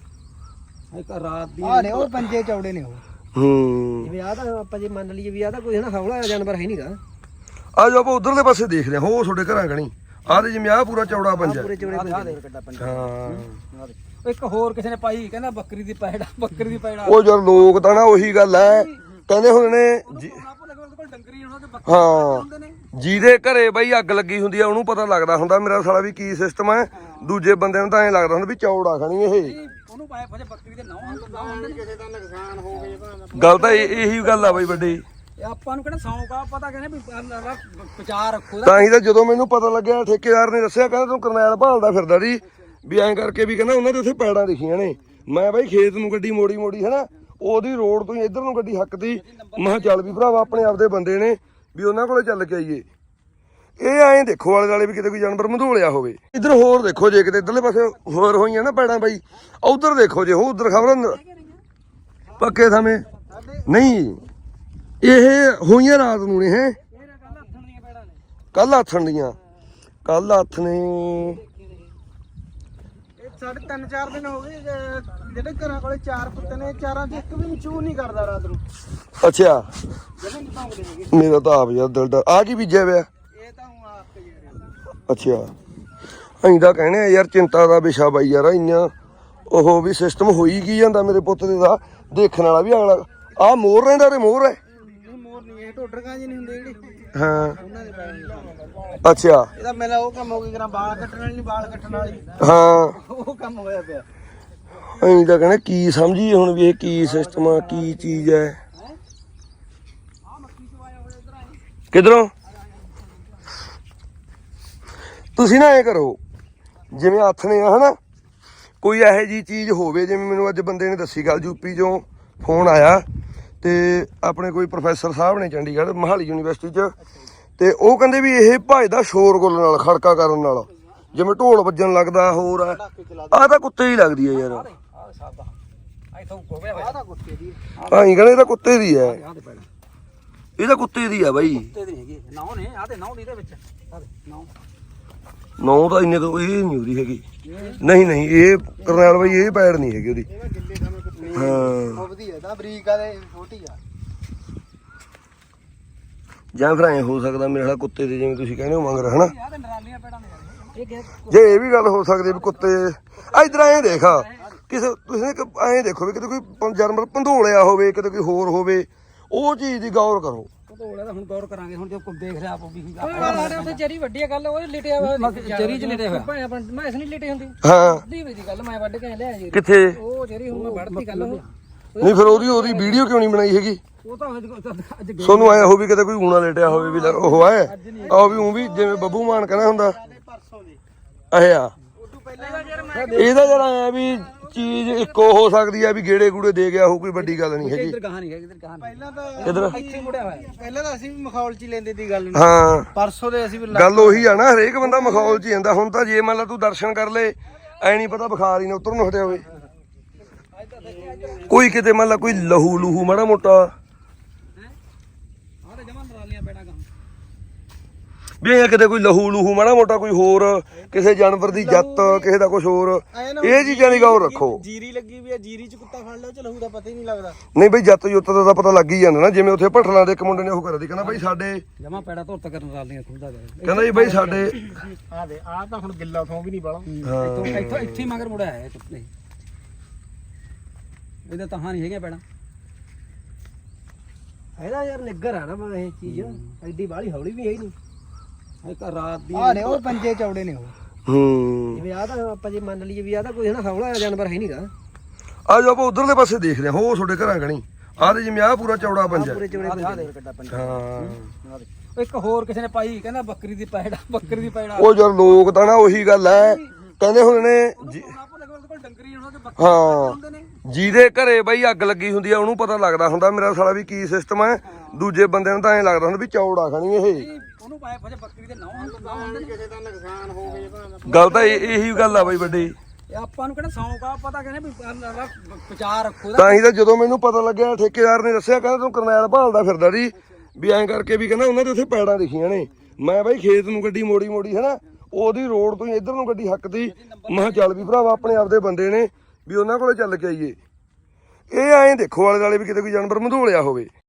ਇੱਕ ਰਾਤ ਦੀ ਆ ਨੇ ਉਹ ਪੰਜੇ ਚੌੜੇ ਨੇ ਉਹ। ਹੂੰ। ਜਿਵੇਂ ਆ ਤਾਂ ਆਪਾਂ ਜੇ ਮੰਨ ਲਈਏ ਵੀ ਆ ਤਾਂ ਕੋਈ ਹਨਾ ਹੌਲਾ ਜਾਨਵਰ ਹੈ ਨਹੀਂਗਾ ਆ ਜਾਓ ਆਪਾਂ ਉਧਰਲੇ ਪਾਸੇ ਦੇਖਦੇ ਹਾਂ ਹੋ ਤੁਹਾਡੇ ਘਰਾਂ ਕਣੀ। ਆਹ ਤੇ ਜਿਵੇਂ ਆਹ ਪੂਰਾ ਚੌੜਾ ਪੰਜਾ ਪੂਰੇ ਚੌੜੇ ਆ ਦੇ ਆ ਦੇ ਕਿੱਡਾ ਪੰਜਾ ਹਾਂ। ਇੱਕ ਹੋਰ ਕਿਸੇ ਨੇ ਪਾਈ ਕਹਿੰਦਾ ਬੱਕਰੀ ਦੀ ਪੈੜਾ ਬੱਕਰੀ ਦੀ ਪੈੜਾ ਉਹ ਯਾਰ ਲੋਕ ਤਾਂ ਨਾ ਉਹੀ ਗੱਲ ਐ ਕਹਿੰਦੇ ਹੁੰਦੇ ਨੇ ਜੀ- ਕੋਲ ਡੰਗਰੀ ਉਹਨਾਂ ਦੇ ਹਾਂ। ਹੁੰਦੇ ਨੇ। ਜਿਹਦੇ ਘਰੇ ਬਈ ਅੱਗ ਲੱਗੀ ਹੁੰਦੀ ਆ ਉਹਨੂੰ ਪਤਾ ਲੱਗਦਾ ਹੁੰਦਾ ਮੇਰਾ ਸਾਲਾ ਵੀ ਕੀ ਸਿਸਟਮ ਹੈ। ਦੂਜੇ ਬੰਦੇ ਨੂੰ ਤਾਂ ਐਂ ਲੱਗਦਾ ਹੁੰਦਾ ਵੀ ਚੌੜਾ ਖਣੀ ਇਹ। ਉਹਨੂੰ ਪਾਇਆ ਫਜੇ ਬੱਕਰੀ ਦੇ ਨੌ ਹੁੰਦੇ ਨੇ ਕਿਸੇ ਦਾ ਨੁਕਸਾਨ ਹੋ ਗਿਆ ਭਾਵੇਂ ਗੱਲ ਤਾਂ ਇਹ- ਇਹੀ ਗੱਲ ਆ ਬਈ ਵੱਡੀ। ਇਹ ਆਪਾਂ ਨੂੰ ਕਿਹੜਾ ਸੌਂਕ ਆ ਪਤਾ ਕਹਿੰਦੇ ਵੀ ਵਿਚਾਰ ਰੱਖੋ ਇਹਦਾ। ਤਾਂ ਹੀ ਤਾਂ ਜਦੋਂ ਮੈਨੂੰ ਪਤਾ ਲੱਗਿਆ ਠੇਕੇਦਾਰ ਨੇ ਦੱਸਿਆ ਕਹਿੰਦਾ ਤੂੰ ਕਰਨੈਲ ਭਾਲਦਾ ਫਿਰਦਾ ਜੀ ਵੀ ਐਂ ਕਰਕੇ ਵੀ ਕਹਿੰਦਾ ਉਹਨਾਂ ਦੇ ਉੱਥੇ ਪੈੜਾਂ ਦਿਖੀਆਂ ਨੇ। ਮੈਂ ਬਈ ਖੇਤ ਨੂੰ ਗੱਡੀ ਮੋੜੀ ਮੋੜੀ ਹਨਾ? ਉਹਦੀ ਰੋਡ ਤੋਂ ਹੀ ਇੱਧਰ ਨੂੰ ਗੱਡੀ ਹੱਕਦੀ। ਮੈਂ ਕਿਹਾ ਚੱਲ ਵੀ ਭਰਾਵਾ ਆਪਣੇ ਆਪਦੇ ਬੰਦੇ ਨੇ ਵੀ ਉਹਨਾਂ ਕੋਲੇ ਚੱਲ ਕੇ ਆਈਏ। ਇਹ ਐਂ ਦੇਖੋ ਵਾਲੇ ਵਾਲੇ ਵੀ ਕਿਤੇ ਕੋਈ ਜਾਨਵਰ ਮੰਧੋਲਿਆ ਹੋਵੇ। ਇੱਧਰ ਹੋਰ ਦੇਖੋ ਜੇ ਕਿਤੇ ਇੱਧਰਲੇ ਪਾਸੇ ਹੋਰ ਹੋਈਆਂ ਨਾ ਪੈੜਾਂ ਬਾਈ ਉਧਰ ਦੇਖੋ ਜੇ ਹੋ ਉਧਰ ਖਬਰ ਪੱਕੇ ਸਮੇਂ ਨਹੀਂ ਇਹ ਹੋਈਆਂ ਰਾਤ ਨੂੰ ਨੇ ਹੈ? ਕੱਲ ਆਥਣ ਦੀਆਂ। ਕੱਲ ਹੱਥ ਨੇ ਸਾਡੇ ਤਿੰਨ ਚਾਰ ਦਿਨ ਹੋ ਗਏ ਜਿਹੜੇ ਘਰਾਂ ਕੋਲੇ ਚਾਰ ਕੁੱਤੇ ਨੇ ਚਾਰਾਂ ਚ ਇੱਕ ਵੀ ਚੂ ਨਹੀਂ ਕਰਦਾ ਰਾਤ ਨੂੰ। ਅੱਛਾ। ਮੇਰਾ ਤਾਂ ਆਪ ਯਾਰ ਦਿਲ ਦਾ ਆ ਕੀ ਬੀਜਿਆ ਪਿਆ ਇਹ ਤਾਂ ਹੁਣ ਆਪ ਕੇ ਜਿਹੜੇ ਅੱਛਾ। ਅਸੀਂ ਤਾਂ ਕਹਿੰਦੇ ਆ ਯਾਰ ਚਿੰਤਾ ਦਾ ਵਿਸ਼ਾ ਬਾਈ ਯਾਰ ਇੰਨਾ ਉਹ ਵੀ ਸਿਸਟਮ ਹੋਈ ਕੀ ਜਾਂਦਾ ਮੇਰੇ ਪੁੱਤ ਦੇ ਦਾ? ਦੇਖਣ ਵਾਲਾ ਵੀ ਅਗਲਾ। ਆ ਮੋਰ ਰਹਿੰਦਾ ਤੇ ਮੋਰ ਹੈ। ਨਹੀਂ ਮੋਰ ਨਹੀਂ ਇਹ ਢੋਡਰਕਾਂ ਜੀ ਨਹੀਂ ਹੁੰਦੇ ਜਿਹੜੇ। ਹਾਂ। ਉਹਨਾਂ ਦੇ ਪੈਣ ਅੱਛਾ। ਇਹਦਾ ਮੇਰਾ ਉਹ ਕੰਮ ਹੋ ਗਿਆ ਕਰਾਂ ਵਾਲ ਕੱਟਣ ਵਾਲੀ ਨਹੀਂ ਵਾਲ ਕੱਟਣ ਵਾਲੀ। ਹਾਂ। ਉਹ ਕੰਮ ਹੋਇਆ ਪਿਆ। ਅਸੀਂ ਤਾਂ ਕਹਿੰਦੇ ਕੀ ਸਮਝੀਏ ਹੁਣ ਵੀ ਇਹ ਕੀ ਸਿਸਟਮ ਆ ਕੀ ਚੀਜ਼ ਹੈ? ਕਿਧਰੋਂ? ਤੁਸੀਂ ਨਾ ਇਹ ਕਰੋ, ਜਿਵੇਂ ਹੱਥ ਨੇ ਆ, ਹਨਾ? ਕੋਈ ਇਹੋ ਜੀ ਚੀਜ਼ ਹੋਵੇ, ਜਿਵੇਂ ਮੈਨੂੰ ਅੱਜ ਬੰਦੇ ਨੇ ਦੱਸੀ ਗੱਲ ਯੂਪੀ ਚੋਂ ਫੋਨ ਆਇਆ, ਤੇ ਆਪਣੇ ਕੋਈ ਪ੍ਰੋਫੈਸਰ ਸਾਹਿਬ ਨੇ ਚੰਡੀਗੜ੍ਹ, ਮਹਾਲੀ ਯੂਨੀਵਰਸਿਟੀ 'ਚ, ਤੇ ਉਹ ਕਹਿੰਦੇ ਵੀ ਇਹ ਭਜਦਾ ਸ਼ੋਰਗੁੱਲ ਨਾਲ, ਖੜਕਾ ਕਰਨ ਨਾਲ, ਜਿਵੇਂ ਢੋਲ ਵੱਜਣ ਲੱਗਦਾ, ਹੋਰ ਆ। ਆਹ ਤਾਂ ਕੁੱਤੇ ਹੀ ਲੱਗਦੀ ਹੈ ਯਾਰ। ਆਹ ਕਹਿੰਦੇ ਇਹ ਤਾਂ ਕੁੱਤੇ ਦੀ ਹੈ ਇਹ ਤਾਂ ਕੁੱਤੇ ਦੀ ਆ ਬਾਈ। ਕੁੱਤੇ ਦੀ ਹੈਗੀ ਨੌ ਨੇ, ਆਹ ਤੇ ਨੌ ਦੀ ਦੇ ਵਿੱਚ। ਆਹ ਨੌ ਤਾਂ ਇੰਨੇ ਤੋਂ ਇਹ ਨਹੀਂ ਉਹਦੀ ਹੈਗੀ। ਨਹੀਂ ਨਹੀਂ ਇਹ ਕਰਨੈਲ ਬਾਈ ਇਹ ਪੈੜ ਨਹੀਂ ਹੈਗੀ ਉਹਦੀ। ਹਾਂ। ਵਧੀਆ ਦਾ ਬਰੀਕ ਆ ਤੇ ਛੋਟੀ ਆ। ਜਾਂ ਫਿਰ ਐ ਹੋ ਸਕਦਾ ਮੇਰੇ ਨਾਲ ਕੁੱਤੇ ਦੇ ਜਿਵੇਂ ਤੁਸੀਂ ਕਹਿੰਦੇ ਹੋ ਮੰਗ ਰਹੇ ਹਨਾ ਜੇ ਇਹ ਵੀ ਗੱਲ ਹੋ ਸਕਦੀ ਹੈ ਵੀ ਕੁੱਤੇ ਇਧਰ ਐਂ ਦੇਖ ਕਿਸੇ ਤੁਸੀਂ ਇੱਕ ਐਂ ਦੇਖੋ ਵੀ ਕਿਤੇ ਕੋਈ ਜਾਨਵਰ ਪੰਧੋਲਿਆ ਹੋਵੇ ਕਿਤੇ ਕੋਈ ਹੋਰ ਹੋਵੇ ਉਹ ਚੀਜ਼ ਦੀ ਗੌਰ ਕਰੋ। ਘਟੋਲੇ ਦਾ ਹੁਣ ਗੌਰ ਕਰਾਂਗੇ ਹੁਣ ਜੇ ਕੋਈ ਦੇਖ ਰਿਹਾ ਆਪ ਵੀ ਸਾਡੇ ਉੱਥੇ ਚਰੀ ਵੱਡੀ ਗੱਲ ਉਹ ਲਿਟਿਆ ਹੋਇਆ ਚਰੀ ਚ ਲਿਟੇ ਹੋਇਆ। ਭਾਵੇਂ ਆਪਣ ਮੈਂ ਇਸ ਨਹੀਂ ਲਿਟੇ ਹੁੰਦੀ। ਹਾਂ। ਦੀ ਦੀ ਗੱਲ ਮੈਂ ਵੱਢ ਕੇ ਲਿਆ ਜੀ ਕਿੱਥੇ? ਉਹ ਜਿਹੜੀ ਹੁਣ ਮੈਂ ਵੱਢਤੀ ਗੱਲ ਉਹ। ਨਹੀਂ ਫਿਰ ਉਹਦੀ ਉਹਦੀ ਵੀਡੀਓ ਕਿਉਂ ਨਹੀਂ ਬਣਾਈ ਹੈਗੀ? ਉਹ ਤਾਂ ਅੱਜ ਅੱਜ ਸੋਨੂੰ ਆਇਆ ਹੋ ਵੀ ਕਿਤੇ ਕੋਈ ਊਣਾ ਲੇਟਿਆ ਹੋਵੇ ਵੀ ਲੈ- ਉਹ ਹੈ। ਆਹ ਵੀ ਉਹ ਵੀ ਜਿਵੇਂ ਬੱਬੂ ਮਾਨ ਕਹਿੰਦਾ ਹੁੰਦਾ। ਪਰਸੋਂ ਦੀ ਇਹਦਾ ਜਰਾ ਆਇਆ ਵੀ ਚੀਜ਼ ਇੱਕੋ ਹੋ ਸਕਦੀ ਆ ਵੀ ਗੇੜੇ ਗੂੜੇ ਦੇ ਗਿਆ ਹੋ ਕੋਈ ਵੱਡੀ ਗੱਲ ਨਹੀਂ ਹੈਗੀ। ਇੱਧਰ ਕਹਾਂ ਨਹੀਂ ਹੈ ਇੱਧਰ ਕਹਾਂ ਪਹਿਲਾਂ ਤਾਂ ਇਧਰ ਇੱਥੇ ਮੁੜਿਆ ਹੋਇਆ। ਪਹਿਲਾਂ ਤਾਂ ਅਸੀਂ ਵੀ ਮਖੌਲ ਚ ਹੀ ਲੈਂਦੇ ਦੀ ਗੱਲ ਨੂੰ ਹਾਂ। ਪਰਸੋਂ ਦੇ ਅਸੀਂ ਵੀ ਲਾ- ਗੱਲ ਉਹੀ ਆ ਨਾ ਹਰੇਕ ਬੰਦਾ ਮਖੌਲ 'ਚ ਹੀ ਜਾਂਦਾ। ਹੁਣ ਤਾਂ ਜੇ ਮੰਨ ਲਾ ਤੂੰ ਦਰਸ਼ਨ ਕਰ ਲੇ ਐ ਨਹੀਂ ਪਤਾ ਬੁਖਾਰ ਹੀ ਨਾ ਉਤਰ ਨੂੰ ਹਟਿਆ ਹੋਵੇ। ਕੋਈ ਕਿਤੇ ਮੰਨ ਲਾ ਕੋਈ ਲਹੂ ਲੂਹੂ ਮਾੜਾ ਮੋਟਾ ਆਹ ਤੇ ਜਮਾਂ ਨਰਾਲੀਆਂ ਪੈੜਾਂ ਕਹਾਂ ਵੀ ਇਹ ਕਿਤੇ ਕੋਈ ਲਹੂ ਲੂਹੂ ਮਾੜਾ ਮੋਟਾ ਕੋਈ ਹੋਰ ਕਿਸੇ ਜਾਨਵਰ ਦੀ ਜੱਤ ਕਿਸੇ ਦਾ ਕੁਝ ਹੋਰ ਇਹ ਚੀਜ਼ਾਂ ਦੀ ਗੌਰ ਰੱਖੋ। ਜੀਰੀ ਲੱਗੀ ਵੀ ਆ ਜੀਰੀ ਚ ਕੁੱਤਾ ਫੜ ਲਿਆ ਚ ਲਹੂ ਦਾ ਪਤਾ ਹੀ ਨਹੀਂ ਲੱਗਦਾ। ਨਹੀਂ ਬਈ ਜੱਤ ਜੁੱਤ ਦਾ ਤਾਂ ਪਤਾ ਲੱਗ ਹੀ ਜਾਂਦਾ ਨਾ ਜਿਵੇਂ ਉੱਥੇ ਭੱਠਲਾਂ ਦੇ ਇੱਕ ਮੁੰਡੇ ਨੇ ਉਹ ਕਰਿਆ ਸੀ ਕਹਿੰਦਾ ਬਈ ਸਾਡੇ ਜਮਾ ਪੈੜਾ ਧੁਰਤ ਕਰਨ ਵਾਲੀਆਂ ਖੁੱਲਦਾ ਗਿਆ ਕਹਿੰਦਾ ਜੀ ਬਈ ਸਾਡੇ ਆ ਦੇ ਆ ਤਾਂ ਹੁਣ ਗਿੱਲਾ ਥੋਂ ਵੀ ਨਹੀਂ ਬਾਲਾ। ਇੱਥੋਂ ਇੱਥੋਂ ਇੱਥੇ ਹੀ ਮਗਰ ਮੁੜਿਆ ਹੈ ਕੁੱਤੇ ਇਹਦਾ ਤਾਂ ਨਹੀਂ ਹੈਗਾ ਪੈੜਾ। ਇਹਦਾ ਯਾਰ ਨਿੱਗਰ ਆ ਨਾ ਮੈਂ ਇਹ ਚੀਜ਼। ਐਡੀ ਬਾਹਲੀ ਹੌਲੀ ਵੀ ਹੀ ਨਹੀਂ। ਇੱਕ ਰਾਤ ਦੀ ਆ ਨੇ ਉਹ ਪੰਜੇ ਚੌੜੇ ਨੇ ਉਹ। ਹੂੰ। ਜਿਵੇਂ ਆ ਤਾਂ ਆਪਾਂ ਜੇ ਮੰਨ ਲਈਏ ਵੀ ਆ ਤਾਂ ਕੋਈ ਹਨਾ ਹੌਲਾ ਜਾਨਵਰ ਹੈ ਨਹੀਂਗਾ ਆ ਜਾਓ ਆਪਾਂ ਉਧਰਲੇ ਪਾਸੇ ਦੇਖਦੇ ਹਾਂ ਹੋ ਤੁਹਾਡੇ ਘਰਾਂ ਕਣੀ। ਆਹ ਤੇ ਜਿਵੇਂ ਆਹ ਪੂਰਾ ਚੌੜਾ ਪੰਜਾ ਪੂਰੇ ਚੌੜੇ ਆਹ ਦੇ- ਆਹ ਦੇ ਕਿੱਡਾ ਪੰਜਾ ਹਾਂ। ਇੱਕ ਹੋਰ ਕਿਸੇ ਨੇ ਪਾਈ ਕਹਿੰਦਾ ਬੱਕਰੀ ਦੀ ਪੈੜਾ ਬੱਕਰੀ ਦੀ ਪੈੜਾ। ਉਹ ਯਾਰ ਲੋਕ ਤਾਂ ਨਾ ਉਹੀ ਗੱਲ ਐ। ਕਹਿੰਦੇ ਹੁੰਦੇ ਨੇ ਹਾਂ। ਜਿਹਦੇ ਘਰੇ ਬਈ ਅੱਗ ਲੱਗੀ ਹੁੰਦੀ ਆ ਉਹਨੂੰ ਪਤਾ ਲੱਗਦਾ ਹੁੰਦਾ ਮੇਰਾ ਸਾਲਾ ਵੀ ਕੀ ਸਿਸਟਮ ਹੈ। ਦੂਜੇ ਬੰਦਿਆਂ ਨੂੰ ਤਾਂ ਐਂ ਲੱਗਦਾ ਹੁੰਦਾ ਵੀ ਚੌੜਾ ਖਾਣੀ ਇਹ। ਪਾਏ ਫਜੇ ਬੱਕਰੀ ਦੇ ਨੌਂ ਐਵੇਂ ਕਿਸੇ ਦਾ ਨੁਕਸਾਨ ਹੋ ਗਏ ਤਾਂ ਗੱਲ ਤਾਂ ਇਹ- ਇਹੀ ਗੱਲ ਆ ਬਈ ਵੱਡੀ। ਇਹ ਆਪਾਂ ਨੂੰ ਕਿਹੜਾ ਸੌਂਕ ਆ ਪਤਾ ਕਹਿੰਦੇ ਵੀ ਵਿਚਾਰ ਰੱਖੋ ਤਾਂ ਹੀ ਤਾਂ ਜਦੋਂ ਮੈਨੂੰ ਪਤਾ ਲੱਗਿਆ ਠੇਕੇਦਾਰ ਨੇ ਦੱਸਿਆ ਕਹਿੰਦਾ ਤੂੰ ਕਰਨੈਲ ਭਾਲਦਾ ਫਿਰਦਾ ਜੀ ਵੀ ਐਂ ਕਰਕੇ ਵੀ ਕਹਿੰਦਾ ਉਹਨਾਂ ਦੇ ਉੱਥੇ ਪੈੜਾਂ ਦਿਖੀਆਂ ਨੇ। ਮੈਂ ਬਾਈ ਖੇਤ ਨੂੰ ਗੱਡੀ ਮੋੜੀ ਮੋੜੀ ਹਨਾ? ਉਹਦੀ ਰੋਡ ਤੋਂ ਹੀ ਇੱਧਰ ਨੂੰ ਗੱਡੀ ਹੱਕਦੀ ਮੈਂ ਕਿਹਾ ਚੱਲ ਵੀ ਭਰਾਵਾ ਆਪਣੇ ਆਪਦੇ ਬੰਦੇ ਨੇ ਵੀ ਉਹਨਾਂ ਕੋਲੇ ਚੱਲ ਕੇ ਆਈਏ। ਇਹ ਐਂ ਦੇਖੋ ਵਾਲੇ ਵਾਲੇ ਵੀ ਕਿਤੇ ਕੋਈ ਜਾਨਵਰ ਮਧੋਲਿਆ ਹੋਵੇ।